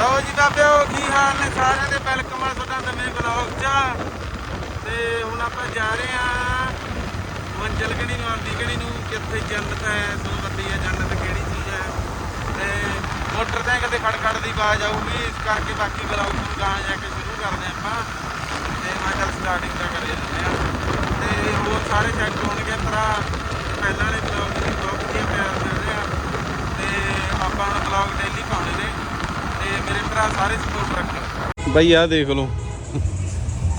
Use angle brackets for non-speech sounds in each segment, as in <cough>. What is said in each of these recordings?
ਲਓ ਜੀ ਬਾਬਿਓ ਕੀ ਹਾਲ ਨੇ ਸਾਰਿਆਂ ਦੇ? ਵੈਲਕਮ ਆ ਤੁਹਾਡਾ ਨਵੇਂ ਵਲੌਗ 'ਚ। ਤੇ ਹੁਣ ਆਪਾਂ ਜਾ ਰਹੇ ਆ ਮੰਜ਼ਲ ਕਿਹੜੀ ਨੂੰ ਆਉਂਦੀ ਕਿਹੜੀ ਨੂੰ? ਕਿੱਥੇ ਜੰਨਤ ਹੈ ਤੁਹਾਨੂੰ ਪਤਾ ਹੈ ਜੰਨਤ ਕਿਹੜੀ ਚੀਜ਼ ਹੈ? ਤੇ ਮੋਟਰ ਤੇ ਕਦੇ ਖੜਖੜ ਦੀ ਆਵਾਜ਼ ਆਊਗੀ, ਇਸ ਕਰਕੇ ਬਾਕੀ ਵਲੌਗ ਨੂੰ ਗਾਂ ਜਾ ਕੇ ਸ਼ੁਰੂ ਕਰਦੇ ਹਾਂ ਆਪਾਂ। ਤੇ ਮੈਂ ਚੱਲ ਸਟਾਰਟਿੰਗ ਦਾ ਕਰੀ ਲੈਂਦੇ ਆ ਤੇ ਹੋਰ ਸਾਰੇ ਚੈੱਕ ਹੋਣਗੇ ਭਰਾ। ਪਹਿਲਾਂ ਵਾਲੇ ਵਲੌਗ ਦੀ ਬਹੁਤ ਵਧੀਆ ਪਿਆਰ ਮਿਲ ਰਿਹਾ ਤੇ ਆਪਾਂ ਹੁਣ ਵਲੌਗ ਡੇਲੀ ਪਾਉਣੇ ਨੇ। ਤੇ ਮੇਰੇ ਭਰਾ ਸਾਰੇ ਸਪੋਰਟ ਰੱਖੋ ਬਈ ਆ ਦੇਖ ਲਓ।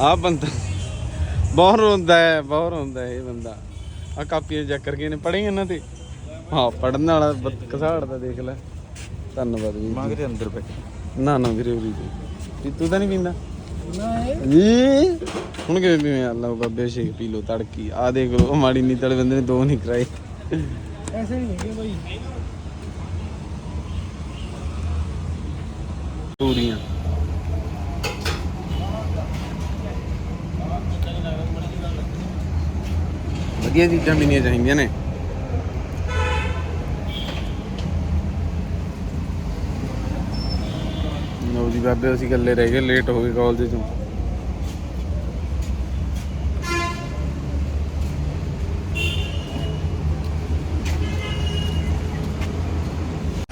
ਆ ਬੰਦਾ ਬਹੁਤ ਰੋਂਦਾ ਹੈ ਬਹੁਤ ਰੋਂਦਾ ਹੈ ਇਹ ਬੰਦਾ। ਆ ਕਾਪੀਆਂ ਚੈੱਕ ਕਰਕੇ ਨੇ ਪੜ੍ਹੇ ਇਹਨਾਂ ਤੇ। ਹਾਂ ਪੜਨ ਵਾਲਾ ਕਸਾੜ ਦਾ ਦੇਖ ਲੈ। ਧੰਨਵਾਦ ਜੀ। ਮੰਗਦੇ ਅੰਦਰ ਪੈ ਨਾ ਨਾ ਵੀਰੇ ਵੀਰੇ। ਵੀ ਤੂੰ ਤਾਂ ਨਹੀਂ ਪੀਂਦਾ? ਜੀ। ਹੁਣ ਕਿਵੇਂ ਪੀਵੇਂ? ਅੱਲਾ ਬਾਬੇ ਸ਼ੇਕ ਪੀ ਲੋ ਤੜਕੀ। ਆ ਦੇਖ ਲੋ ਮਾੜੀ ਨੀਤ ਵਾਲੇ ਬੰਦੇ ਨੇ ਦੋ ਨਹੀਂ ਕਰਾਏ। ਐਸੇ ਨਹੀਂ ਹੈਗੇ ਭਾਈ ਪੂਰੀਆਂ। ਵਧੀਆ ਚੀਜ਼ਾਂ ਪੀਣੀਆਂ ਚਾਹੀਦੀਆਂ ਨੇ। ਲਓ ਜੀ ਬਾਬੇ, ਅਸੀਂ ਇਕੱਲੇ ਰਹਿ ਗਏ ਲੇਟ ਹੋ ਗਏ ਕਾਲਜ ਤੋਂ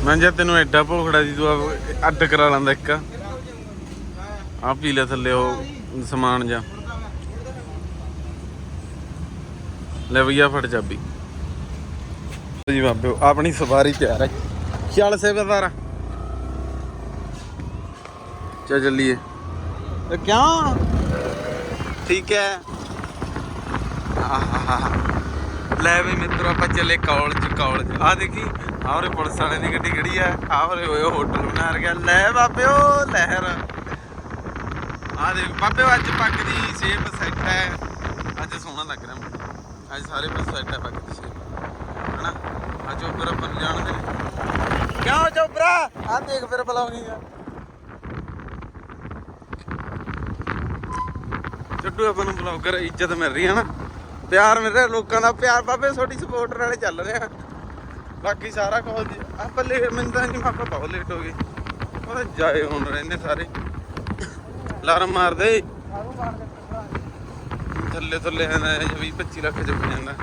ਮੈਂ ਤੈਨੂੰ ਐਡਾ ਭੋਖੜਾ ਸੀ ਤੂੰ ਆਪ ਅੱਡ ਕਰਾ ਲੈਂਦਾ ਇੱਕ। ਆ ਪੀ ਲੈ ਥੱਲੇ ਉਹ ਸਮਾਨ ਜਾ। ਲੈ ਭਈਆ ਫੜ ਚਾਬੀ। ਜੀ ਬਾਬੇ ਆਪਣੀ ਸਵਾਰੀ ਤਿਆਰ ਹੈ। ਚੱਲ ਸੇਵਾਦਾਰ ਚੱਲ ਚੱਲੀਏ। ਤੇ ਕਿਉਂ? ਠੀਕ ਹੈ। ਲੈ ਵੀ ਮਿੱਤਰੋ ਆਪਾਂ ਚੱਲੇ ਕਾਲਜ ਕਾਲਜ ਆ ਦੇਖੀ ਆਹਰੇ ਪੁਲਿਸ ਵਾਲੇ ਦੀ ਗੱਡੀ ਖੜੀ ਆ। ਆਹਰੇ ਹੋਏ ਹੋਟਲ ਬਣਾ ਰਿਹਾ ਲੈ ਬਾਬਿਓ, ਲਹਿਰ। ਆ ਦੇਖ, ਬਾਬਿਓ, ਅੱਜ ਪੱਗ ਦੀ ਸ਼ੇਪ ਸੈੱਟ ਹੈ। ਅੱਜ ਸੋਹਣਾ ਲੱਗ ਰਿਹਾ ਮੈਨੂੰ। ਅੱਜ ਸਾਰੇ ਪਾਸੇ ਸੈੱਟ ਹੈ ਪੱਗ ਦੀ ਸ਼ੇਪ ਹਨਾ? ਅੱਜ ਉੱਪਰ ਬਣ ਜਾਣਦੇ ਕਿਉਂ ਚੋਬਰਾ ਆ ਦੇਖ ਫਿਰ ਬੁਲਾਉਂਗੀ ਚੱਡੂ ਆਪਾਂ ਨੂੰ ਬਲੌਗਰ ਇੱਜ਼ਤ ਮਿਲ ਰਹੀ ਹੈ ਨਾ। ਪਿਆਰ ਮਿਲ ਰਿਹਾ ਲੋਕਾਂ ਦਾ ਪਿਆਰ। ਬਾਬੇ, ਤੁਹਾਡੀ ਸਪੋਰਟ ਵਾਲੇ ਚੱਲ ਰਿਹਾ। ਬਾਕੀ ਸਾਰਾ ਕੁਝ ਆਪਾਂ ਲੇ ਮੈਨੂੰ ਤਾਂ ਨਹੀਂ ਆਪਾਂ ਬਹੁਤ ਲੇਟ ਹੋ ਗਏ। ਉਹ ਜਾਏ ਹੁਣ ਰਹਿੰਦੇ ਸਾਰੇ। ਅਲਾਰਮ ਮਾਰ ਦੇ। ਥੱਲੇ ਥੱਲੇ ਆਂਦਾ 20 25 ਲੱਖ ਚ ਜਾਂਦਾ।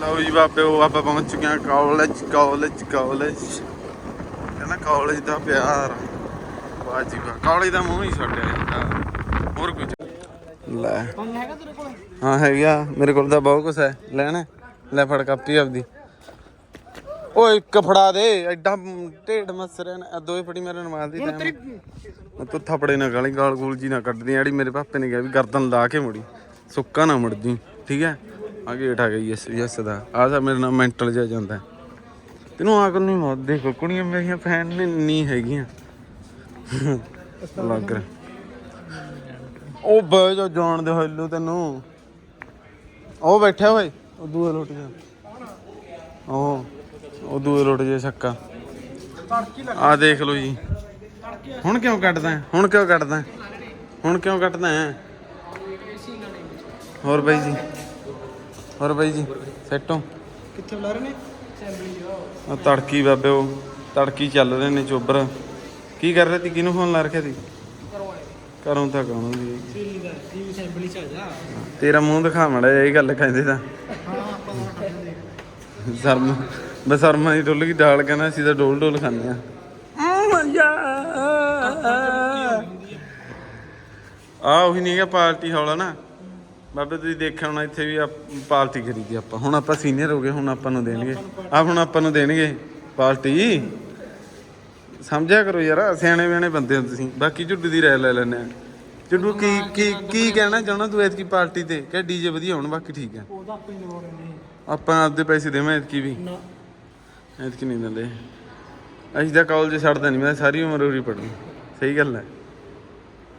ਲਓ ਜੀ ਬਾਬੇ ਉਹ ਆਪਾਂ ਪਹੁੰਚ ਚੁੱਕੇ ਹਾਂ ਕਾਲਜ ਕਾਲਜ ਕਾਲਜ ਕਹਿੰਦਾ ਕਾਲਜ ਦਾ ਪਿਆਰ। ਵਾਹ ਜੀ ਵਾਹ ਕਾਲਜ ਦਾ ਮੂੰਹ ਹੀ ਛੱਡਿਆ ਜਾਂਦਾ। ਹੋਰ ਕੁਝ ਲੈ। ਪੰਨ ਹੈਗਾ ਤੇਰੇ ਕੋਲ? ਹਾਂ ਹੈਗਾ। ਮੇਰੇ ਕੋਲ ਤਾਂ ਬਹੁਤ ਕੁਛ ਹੈ। ਲੈਣਾ ਲੈ ਫੜ ਕਾਪੀ ਆਪਦੀ। ਓਏ ਇੱਕ ਫੜਾ ਦੇ ਐਡਾ ਢੇਡ ਮਸਰਿਆ ਨਾ। ਦੋਏ ਫੜੀ ਮੇਰੇ ਨਮਾਜ਼ ਦੀ ਟਾਈਮ ਤੂੰ ਥਾਪੜੇ ਨਾ ਗਾਲੀ ਗਾਲ ਗੂਲ ਜੀ ਨਾ ਕੱਢਦੀ। ਆੜੀ ਮੇਰੇ ਪਾਪੇ ਨੇ ਕਿਹਾ ਵੀ ਗਰਦਨ ਲਾ ਕੇ ਮੁੜੀ। ਸੁੱਕਾ ਨਾ ਮੁੜਦੀ ਠੀਕ ਹੈ? ਆ ਗੇਟ ਆ ਗਈ ਯਸ ਯਸ ਦਾ। ਆ ਤਾਂ ਮੇਰੇ ਨਾਲ ਮੈਂਟਲ ਜਿਹਾ ਜਾਂਦਾ। ਤੈਨੂੰ ਆਕਲ ਨਹੀਂ ਮੌਤ ਦੇਖੋ ਕੁੜੀਆਂ ਮੇਰੀਆਂ ਫੈਨ ਨਹੀਂ ਹੈਗੀਆਂ। ਲੱਗ ਰਿਹਾ। ਉਹ ਬੈ ਜਾ ਜਾਣ ਦੇ ਹੱਲੂ ਤੈਨੂੰ। ਉਹ ਬੈਠਾ ਹੋਏ ਉਹ ਦੂਏ ਲੁੱਟ ਜਾ। ਉਹ ਉਹ ਦੂਏ ਲੁੱਟ ਜਾ ਛੱਕਾ। ਤੜਕੀ ਲੱਗ ਆ ਦੇਖ ਲਓ ਜੀ। ਹੁਣ ਕਿਉਂ ਕੱਟਦਾ? ਹੁਣ ਕਿਉਂ ਕੱਟਦਾ? ਹੁਣ ਕਿਉਂ ਕੱਟਦਾ ਹੋਰ ਬਾਈ ਜੀ। ਹੋਰ ਬਾਈ ਜੀ ਸੈਟੋ ਕਿੱਥੇ ਬੁਲਾ ਰਹੇ ਨੇ? ਅਸੈਂਬਲੀ ਆ ਤੜਕੀ ਬਾਬੇ ਉਹ ਤੜਕੀ ਚੱਲ ਰਹੇ ਨੇ ਚੋਬਰ। ਕੀ ਕਰ ਰਹੇ ਤੀ ਕਿਹਨੂੰ ਫੋਨ ਲਾ ਰੱਖਿਆ ਤੀ ਕਰੂੰ ਤਾਂ ਸੀਰੀ ਦਾ ਜੀ ਅਸੈਂਬਲੀ ਚ ਆ ਜਾ ਤੇਰਾ ਮੂੰਹ ਦਿਖਾ ਮੜਾ ਇਹ ਗੱਲ ਕਹਿੰਦੇ ਤਾਂ। ਸ਼ਰਮ ਬਸਰਮਾ ਦੀ ਡੁੱਲ ਗਈ ਦਾਲ ਕਹਿੰਦਾ ਅਸੀਂ ਤਾਂ ਡੋਲ ਡੋਲ ਖਾਂਦੇ ਆ ਆ ਉਹੀ ਨਹੀਂ ਹੈਗਾ ਪਾਰਟੀ ਹੌਲਾ ਨਾ। ਬਾਬੇ ਤੁਸੀਂ ਦੇਖਿਆ ਹੋਣਾ, ਇੱਥੇ ਵੀ ਆਪ- ਪਾਰਟੀ ਕਰੀਦੀ ਆਪਾਂ। ਹੁਣ ਆਪਾਂ ਸੀਨੀਅਰ ਹੋ ਗਏ, ਹੁਣ ਆਪਾਂ ਨੂੰ ਦੇਣਗੇ। ਆ ਹੁਣ ਆਪਾਂ ਨੂੰ ਦੇਣਗੇ ਪਾਰਟੀ। ਸਮਝਿਆ ਕਰੋ ਯਾਰ, ਸਿਆਣੇ ਬਿਆਣੇ ਬੰਦੇ ਹੋ ਤੁਸੀਂ। ਬਾਕੀ ਝੁੱਡੂ ਦੀ ਰਾਇ ਲੈ ਲੈਣੇ ਆ ਝੁੱਡੂ, ਕੀ ਕੀ ਕੀ ਕਹਿਣਾ ਚਾਹਣਾ ਤੂੰ ਐਤਕੀ ਪਾਰਟੀ ਤੇ? ਕਿ ਡੀਜੇ ਵਧੀਆ ਹੋਣ, ਬਾਕੀ ਠੀਕ ਆ। ਉਹਦਾ ਆਪੇ ਲਵਾਉਣੇ ਨੇ ਆਪਾਂ ਆਪਦੇ ਪੈਸੇ ਦੇਵਾਂ ਐਤਕੀ ਵੀ। ਨਾ। ਐਤਕੀ ਨਹੀਂ ਦਿੰਦੇ। ਅਸੀਂ ਤਾਂ ਕਾਲਜ ਛੱਡਦਾ ਨਹੀਂ ਮੈਂ ਸਾਰੀ ਉਮਰ ਉਰੀ ਪੜੂ ਸਹੀ ਗੱਲ ਹੈ।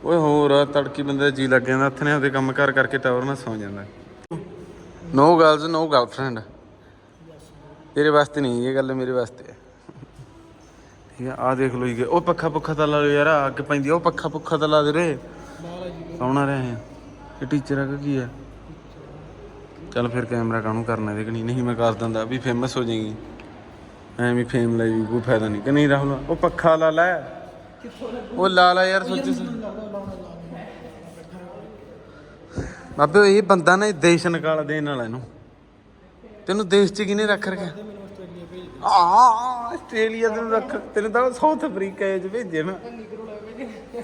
ਓਏ ਹੋਰ ਆ, ਤੜਕੀ ਬੰਦੇ ਦਾ ਜੀ ਲੱਗ ਜਾਂਦਾ ਹੱਥ ਨੇ ਉਹਦੇ ਕੰਮ ਕਰ ਕਰਕੇ ਟਾਵਰ ਨਾਲ ਸੌ ਜਾਂਦਾ। No girls no girlfriend. ਤੇਰੇ ਵਾਸਤੇ ਨਹੀਂ ਇਹ ਗੱਲ ਮੇਰੇ ਵਾਸਤੇ ਹੈ। ਠੀਕ ਹੈ ਆ ਦੇਖ ਲੋ ਜੀ। ਉਹ ਪੱਖਾ ਪੁੱਖਾ ਤਾਂ ਲਾ ਲਓ ਯਾਰ ਅੱਗ ਪੈਂਦੀ ਆ, ਉਹ ਪੱਖਾ ਪੁੱਖਾ ਤਾਂ ਲਾ ਦੇ ਰੇ। ਸੌਣਾ ਰਹੇ ਆ। ਇਹ ਟੀਚਰ ਆ ਕਿ ਕੀ ਆ ਚੱਲ ਫਿਰ ਕੈਮਰਾ ਕਾਹਨੂੰ ਕਰਨਾ ਇਹਦੇ ਕਣੀ ਨਹੀਂ ਮੈਂ ਕਰ ਦਿੰਦਾ, ਵੀ ਫੇਮਸ ਹੋ ਜਾਏਗੀ। ਐਵੇਂ ਫੇਮ ਲਈ ਵੀ ਕੋਈ ਫਾਇਦਾ ਨਹੀਂ। ਕਿ ਨਹੀਂ ਰਾਹੁਲ, ਉਹ ਪੱਖਾ ਲਾ ਲੈ। ਉਹ ਲਾ ਲੈ ਯਾਰ, ਸੋਚ ਬਾਬੇ, ਇਹ ਬੰਦਾ ਨਾ ਦੇਸ਼ ਨਿਕਾਲ ਦੇਣ ਵਾਲਾ ਇਹਨੂੰ। ਤੈਨੂੰ ਦੇਸ਼ 'ਚ ਕਿਹਨੇ ਰੱਖ ਰੱਖਿਆ? ਆ ਆਸਟ੍ਰੇਲੀਆ ਤੈਨੂੰ ਰੱਖ। ਤੈਨੂੰ ਤਾਂ ਸਾਊਥ ਅਫਰੀਕਾ 'ਚ ਭੇਜੇ ਨਾ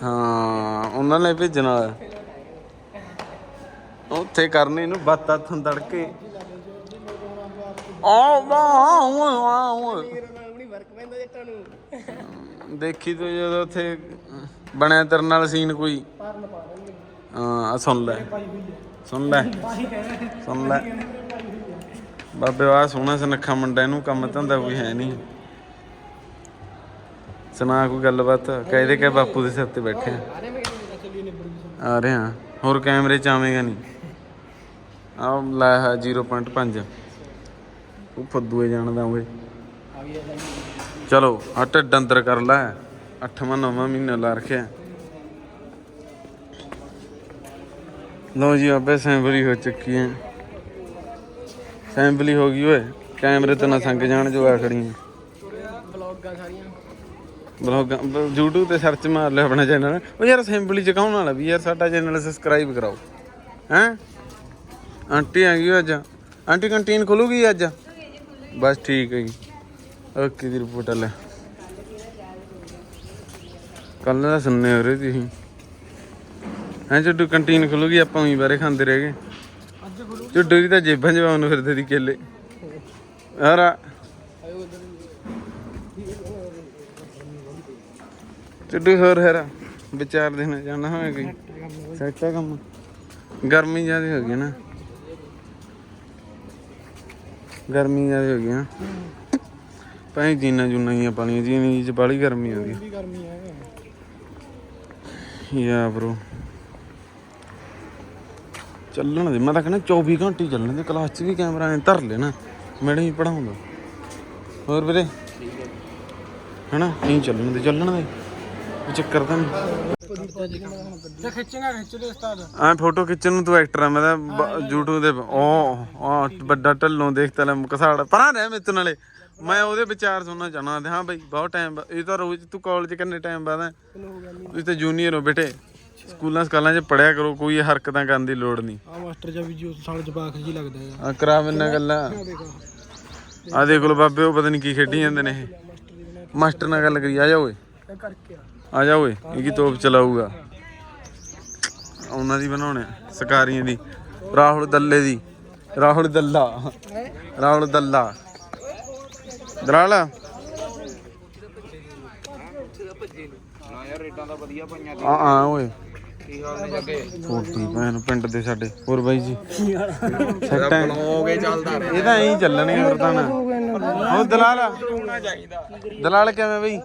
ਹਾਂ, ਉਹਨਾਂ ਨੇ ਭੇਜਣ ਵਾਲਾ। ਉੱਥੇ ਕਰਨੇ ਇਹਨੂੰ ਬਾਤਾਂ ਥੰਦੜ ਕੇ ਆ ਵਾਹ ਵਾਹ ਦੇਖੀ ਤੂੰ ਜਦੋਂ ਉੱਥੇ ਬਣਿਆ ਤੇਰੇ ਨਾਲ ਸੀਨ ਕੋਈ? ਹਾਂ ਸੁਣ ਲੈ। ਸੁਣ ਲੈ। ਸੁਣ ਲੈ। ਬਾਬੇ ਆ ਸੋਹਣਾ ਸੁਨੱਖਾ ਮੁੰਡਾ ਇਹਨੂੰ ਕੰਮ ਧੰਦਾ ਕੋਈ ਹੈ ਨਹੀਂ। ਸੁਣਾ ਕੋਈ ਗੱਲਬਾਤ? ਕਹਿੰਦੇ ਕਿ ਬਾਪੂ ਦੇ ਸਿਰ ਤੇ ਬੈਠੇ। ਆ ਆ ਰਹੇ। ਹਾਂ ਹੋਰ ਕੈਮਰੇ ਚ ਆਵੇਂਗਾ ਨਹੀਂ। ਆ ਲਾਇਆ ਹੈ 0.5 ਉਹ ਫੱਦੂਏ ਜਾਣਦਾ ਓਏ ਚਲੋ ਆ ਢਿੱਡ ਅੰਦਰ ਕਰ ਲੈ। 8ਵਾਂ 9ਵਾਂ ਮਹੀਨਾ ਲਾ ਰੱਖਿਆ। ਲੋ ਜੀ, ਆਪੇ ਅਸੈਂਬਲੀ ਹੋ ਚੁੱਕੀ ਹੈ। ਅਸੈਂਬਲੀ ਹੋ ਗਈ, ਓਏ। ਕੈਮਰੇ ਤੇ ਨਾ ਸੰਗ ਜਾਣ ਜੋ ਆ ਖੜੀਆਂ। ਬਲੌਗਾਂ ਸਾਰੀਆਂ ਬਲੌਗ YouTube ਤੇ ਸਰਚ ਮਾਰ ਲਿਆ ਆਪਣਾ ਚੈਨਲ ਉਹ ਯਾਰ ਅਸੈਂਬਲੀ ਚ ਕੌਣ ਵਾਲਾ ਵੀ? ਯਾਰ ਸਾਡਾ ਚੈਨਲ ਸਬਸਕ੍ਰਾਈਬ ਕਰਾਓ। ਹੈਂ? ਆਂਟੀ ਆ ਗਈ ਅੱਜ। ਆਂਟੀ ਕੰਟੀਨ ਖੁੱਲੂਗੀ ਅੱਜ? ਬਸ ਠੀਕ ਹੈ ਜੀ। ਓਕੇ ਦੀ ਰਿਪੋਰਟ ਲੈ। ਕੱਲ ਦਾ ਸੁਣਨੇ ਹੋ ਰਹੇ ਤੁਸੀਂ। ਹੈਂ ਜੱਡੂ ਕੰਟੀਨ ਖੁੱਲੂਗੀ ਆਪਾਂ ਉਹੀ ਬਾਰੇ ਖਾਂਦੇ ਰਹਿ ਗਏ। ਜੱਡੂ ਦੀ ਤਾਂ ਜੇਬਾਂ ਜਵਾਨ ਨੂੰ ਫਿਰਦੇ ਦੀ ਕੇਲੇ। ਉਧਰ ਜੱਡੂ ਹੋਰ ਹੈਰਾ ਵਿਚਾਰ ਦੇਣਾ ਜਾਣਾ ਹੋਵੇ ਕੋਈ? ਕੰਮ ਗਰਮੀ ਜ਼ਿਆਦਾ ਹੋ ਗਈ ਨਾ। ਗਰਮੀ ਜ਼ਿਆਦਾ ਹੋ ਗਈ ਨਾ ਭਾਈ ਜੀਨਾ ਜੁਨਾ ਹੀ ਆ ਪਾਣੀ ਜੀਨੀ ਚ ਬਾਲੀ ਗਰਮੀ ਆਉਂਦੀ। ਵੀ ਗਰਮੀ ਹੈ। ਯਾ ਬ్రో ਚੱਲਣ ਦੇ ਮੈਂ ਤਾਂ ਕਹਿੰਦਾ 24 ਘੰਟੇ ਚੱਲਣ ਦੇ ਕਲਾਸ 'ਚ ਵੀ ਕੈਮਰਾ ਐ ਧਰ ਲੈਣਾ ਮੈਡਮ ਹੀ ਪੜਾਉਂਦਾ ਹੋਰ ਵੀਰੇ? ਹਨਾ ਨਹੀਂ ਚੱਲਣ ਦੇ ਚੱਲਣ ਦੇ। ਕੋਈ ਚੱਕਰ ਤਾਂ ਖਿੱਚੇਗਾ ਖਿੱਚ ਦੇ ਉਸਤਾਦ। ਆ ਫੋਟੋ ਖਿੱਚਣ ਨੂੰ ਤੂੰ ਐਕਟਰ ਆ ਮੈਂ ਤਾਂ ਬ- YouTube ਦੇ ਉਹ ਆ ਵੱਡਾ ਢੱਲੋਂ ਦੇਖ ਤਲੇ ਕਸਾੜ ਪਰਾਂ ਰਹਿ ਮੇਰੇ ਤੋਂ ਨਾਲੇ। ਮੈਂ ਉਹਦੇ ਵਿਚਾਰ ਸੁਣਨਾ ਚਾਹਣਾ ਹਾਂ ਬਈ ਬਹੁਤ ਟਾਈਮ ਇਹ ਤਾਂ ਰੋਜ਼ ਤੂੰ ਕਾਲਜ ਕਿੰਨੇ ਟਾਈਮ ਬਾਅਦ ਹੈ ਤੈਨੂੰ ਹੋ ਗਿਆ ਨਹੀਂ ਤੁਸੀਂ ਤਾਂ ਜੂਨੀਅਰ ਹੋ ਬੇਟੇ। ਸਕੂਲਾਂ ਸਕਾਲਾਂ 'ਚ ਪੜਿਆ ਕਰੋ ਕੋਈ ਹਰਕਤਾਂ ਕਰਨ ਦੀ ਲੋੜ ਨਹੀਂ। ਆ ਮਾਸਟਰ ਜੀ ਵੀ ਜੋ ਸਾਲ ਜਵਾਕ ਜੀ ਲੱਗਦਾ ਹੈ ਆ ਕਰਾ ਮੈਨਾਂ ਗੱਲਾਂ। ਆ ਦੇਖੋ। ਆ ਦੇਖ ਲੋ ਬਾਬੇ ਉਹ ਪਤਾ ਨਹੀਂ ਕੀ ਖੇਡੀ ਜਾਂਦੇ ਨੇ ਇਹ। ਮਾਸਟਰ ਨਾਲ ਗੱਲ ਕਰੀ ਆ ਜਾ ਓਏ। ਇਹ ਕਰਕੇ ਆ। ਆ ਜਾ ਓਏ ਇਹ ਕੀ ਤੋਪ ਚਲਾਊਗਾ? ਉਹਨਾਂ ਦੀ ਬਣਾਉਣੇ ਆ, ਸਕਾਰੀਆਂ ਦੀ। ਰਾਹੁਲ ਦੱਲੇ ਦੀ। ਰਾਹੁਲ ਦੱਲਾ। ਰਾਹੁਲ ਦੱਲਾ। ਦਰਾਲ ਆ ਆ ਓਏ। ਛੋਟੀ ਭੈਣ ਪਿੰਡ ਦੇ ਸਾਡੇ। ਹੋਰ ਬਾਈ ਜੀ। ਸੈੱਟ ਹੈ। ਇਹ ਤਾਂ ਐਂ ਹੀ ਚੱਲਣਗੇ ਹੋਰ ਤਾਂ ਨਾ ਉਹ ਦਲਾਲ ਦਲਾਲ ਕਿਵੇਂ ਬਈ?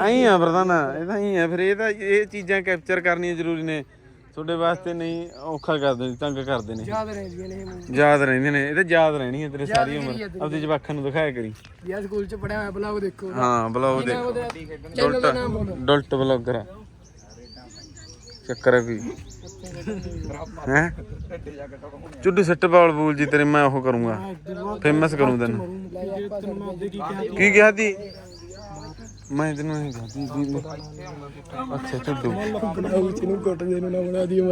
ਐਂ ਆ ਪ੍ਰਧਾਨ ਇਹ ਤਾਂ ਐਂ ਆ। ਫਿਰ ਇਹ ਤਾਂ ਇਹ ਚੀਜ਼ਾਂ ਕੈਪਚਰ ਕਰਨੀਆਂ ਜ਼ਰੂਰੀ ਨੇ। ਤੁਹਾਡੇ ਵਾਸਤੇ ਨਹੀਂ ਔਖਾ ਕਰਦੇ ਨੇ ਤੰਗ ਕਰਦੇ ਨੇ। ਯਾਦ ਰਹਿੰਦੀਆਂ ਨੇ ਇਹ ਮੈਨੂੰ। ਯਾਦ ਰਹਿੰਦੇ ਨੇ ਇਹ ਤਾਂ ਯਾਦ ਰਹਿਣੀਆਂ ਤੇਰੇ ਸਾਰੀ ਉਮਰ। ਆਪਦੇ ਜਵਾਕਾਂ ਨੂੰ ਦਿਖਾਇਆ ਕਰੀ। ਯਾ ਸਕੂਲ ਚ ਪੜਿਆ ਹੋਇਆ ਬਲੌਗ ਦੇਖੋ। ਹਾਂ ਬਲੌਗ ਦੇ ਚੈਨਲ ਦਾ ਨਾਮ ਬੋਲੋ। ਡੁਲਟ ਬਲੌਗਰ ਆ। ਚੱਕਰ ਹੈ ਕੋਈ। ਹੈ? ਚੁੱਡੀ ਸੱਟ ਬਾਲ ਬੂਲ ਜੀ ਤੇਰੇ, ਮੈਂ ਉਹ ਕਰੂੰਗਾ। ਫੇਮਸ ਕਰੂੰ ਤੈਨੂੰ। ਕੀ ਕਿਹਾ ਤੀ? ਮੈਂ ਤੈਨੂੰ ਇਹ ਕਿਹਾ ਅੱਛਾ, ਚੁੱਡੂ। ਬਣਾਉ ਚ ਨੂੰ ਕੁੱਟ ਦੇ ਨੂੰ ਨਾ ਬਣਾ ਦੀ ਹਾਂ।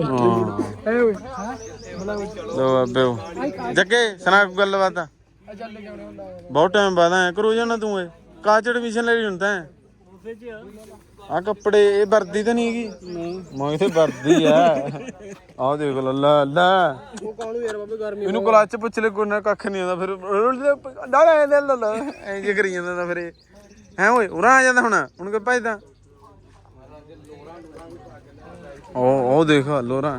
ਐ ਓਏ ਲੋ ਬਾਬੇ ਜੱਗੇ, ਸੁਣਾ ਕੋਈ ਗੱਲਬਾਤ? ਆ ਆ ਬਹੁਤ ਟਾਈਮ ਬਾਅਦ ਆਇਆ। ਕਰੂ ਜਾਣਾ ਤੂੰ ਏ ਕਾਚ ਐਡਮਿਸ਼ਨ ਲੈ ਲਈ ਹੁਣ ਤਾਂ। ਉਸੇ ਚ ਆ ਆ ਕੱਪੜੇ ਇਹ ਵਰਦੀ ਤਾਂ ਨਹੀਂ ਹੈਗੀ? ਨਹੀਂ। ਮੈਂ ਇੱਥੇ ਵਰਦੀ ਆ। ਆਹ ਦੇਖ ਲੋ ਲਾ ਲਾ। ਉਹ ਕਾਹਨੂੰ ਯਾਰ ਬਾਬੇ ਗਰਮੀ ਇਹਨੂੰ ਕਲਾਸ ਚ ਪੁੱਛ ਲੈ ਕੋਈ ਨਾ ਕੱਖ ਨਹੀਂ ਆਉਂਦਾ ਫਿਰ। ਡਾਲੇ ਲੈ ਲਾ ਐਂ ਜੇ ਕਰੀ ਜਾਂਦਾ ਤਾਂ ਫਿਰ ਹੈ ਓਏ ਉਰਾਂ ਆ ਜਾਂਦਾ ਹੁਣ ਹੁਣ ਕਿ ਭਜਦਾ? ਉਹ ਉਹ ਦੇਖ ਲੋਰਾ।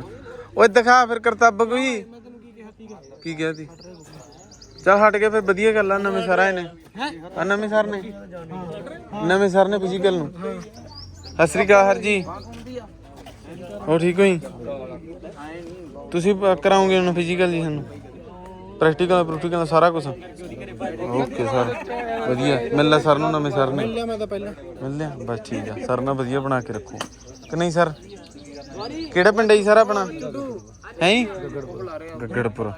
ਓਏ ਦਿਖਾ ਫਿਰ ਕਰਤੱਬ ਕੋਈ। ਮੈਂ ਤੈਨੂੰ ਕੀ ਕਿਹਾ ਕਿਹਾ ਸੀ? ਚੱਲ ਹਟ ਕੇ ਫਿਰ ਵਧੀਆ ਗੱਲ ਆ ਨਵੇਂ ਸਰ ਆਏ ਨੇ ਹੈ? ਆ ਨਵੇਂ ਸਰ ਨੇ। ਨਵੇਂ ਸਰ ਨੇ ਫਿਜ਼ੀਕਲ ਨੂੰ। ਸਤਿ ਸ੍ਰੀ ਅਕਾਲ ਹਰ ਜੀ। ਹੋ ਠੀਕ ਹੋਈ ਤੁਸੀਂ ਕਰਾਓਗੇ ਉਹਨੂੰ ਫਿਜ਼ੀਕਲ ਜੀ ਸਾਨੂੰ? ਪ੍ਰੈਕਟੀਕਲ ਪ੍ਰੈਕਟੀਕਲ ਸਾਰਾ ਕੁਝ ਓਕੇ ਸਰ ਵਧੀਆ। ਮਿਲ ਲੈ ਸਰ ਨੂੰ ਨਵੇਂ ਸਰ ਨੇ। ਲਿਆ ਮੈਂ ਤਾਂ ਪਹਿਲਾਂ। ਮਿਲ ਲਿਆ? ਬਸ ਠੀਕ ਆ। ਸਰ ਨਾਲ ਵਧੀਆ ਬਣਾ ਕੇ ਰੱਖੋ। ਕਿ ਨਹੀਂ ਸਰ ਕਿਹੜਾ ਪਿੰਡ ਹੈ ਜੀ ਸਰ ਆਪਣਾ? ਹੈ ਗੱਗੜਪੁਰ।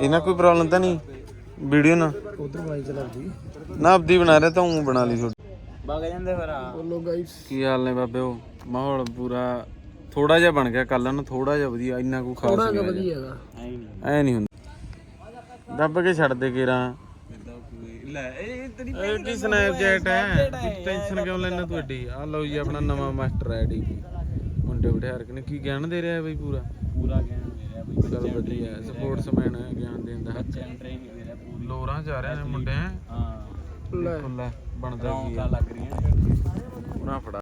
ਇਹਨਾਂ ਕੋਈ ਪ੍ਰੋਬਲਮ ਤਾਂ ਨਹੀਂ? ਵੀਡੀਓ ਨਾ। ਉਧਰ ਬਾਈ ਚਲਾਉਂਦੀ ਨਾ ਆਪਦੀ ਬਣਾ ਰਿਹਾ ਤਾਂ ਉਹ ਬਣਾ ਲਈ ਛੋਟੀ। ਵਗ ਜਾਂਦੇ ਫਿਰ ਬੋਲੋ ਗਾਈਸ ਕੀ ਹਾਲ ਨੇ ਬਾਬੇ ਉਹ? ਮਾਹੌਲ ਪੂਰਾ ਥੋੜਾ ਜਿਹਾ ਬਣ ਗਿਆ ਕੱਲ ਨੂੰ ਥੋੜਾ ਜਿਹਾ ਵਧੀਆ ਇੰਨਾ ਕੋ ਖਾਸ ਥੋੜਾ ਜਿਹਾ। ਵਧੀਆ ਹੈਗਾ। ਐ ਨਹੀਂ ਹੁੰਦਾ। ਦੱਬ ਕੇ ਛੱਡ ਦੇ ਕੇਰਾ। ਲੈ ਇਹ ਤੇਰੀ ਇਹ ਕੀ ਸਨੈਪਚੈਟ ਹੈ? ਟੈਨਸ਼ਨ ਕਿਉਂ ਲੈਣਾ ਤੂੰ ਏਡੀ ਆ ਲਓ ਜੀ ਆਪਣਾ ਨਵਾਂ ਮਾਸਟਰ ਆਈਡੀ ਮੁੰਡੇ ਬਿਠਾ ਕੇ ਨੇ ਕੀ ਗਿਆਨ ਦੇ ਰਿਹਾ ਬਈ ਪੂਰਾ? ਪੂਰਾ ਗਿਆਨ ਦੇ ਰਿਹਾ ਬਈ ਚੱਲ ਵਧੀਆ ਸਪੋਰਟਸਮੈਨ ਹੈ ਗਿਆਨ ਦੇਣ ਦਾ ਬੱਚਿਆਂ ਨੂੰ ਟ੍ਰੇਨਿੰਗ ਦੇ ਰਿਹਾ ਪੂਰੀ। ਲੋਰਾਂ ਚ ਆ ਰਹੇ ਨੇ ਮੁੰਡੇ ਹੈਂ। ਹਾਂ। ਲੈ ਖੁੱਲਾ ਬਣਦਾ ਕੀ ਰੌਣਕਾਂ ਆ ਲੱਗ ਰਹੀਆਂ ਨੇ। ਪੂਰਾ ਫੜਾ।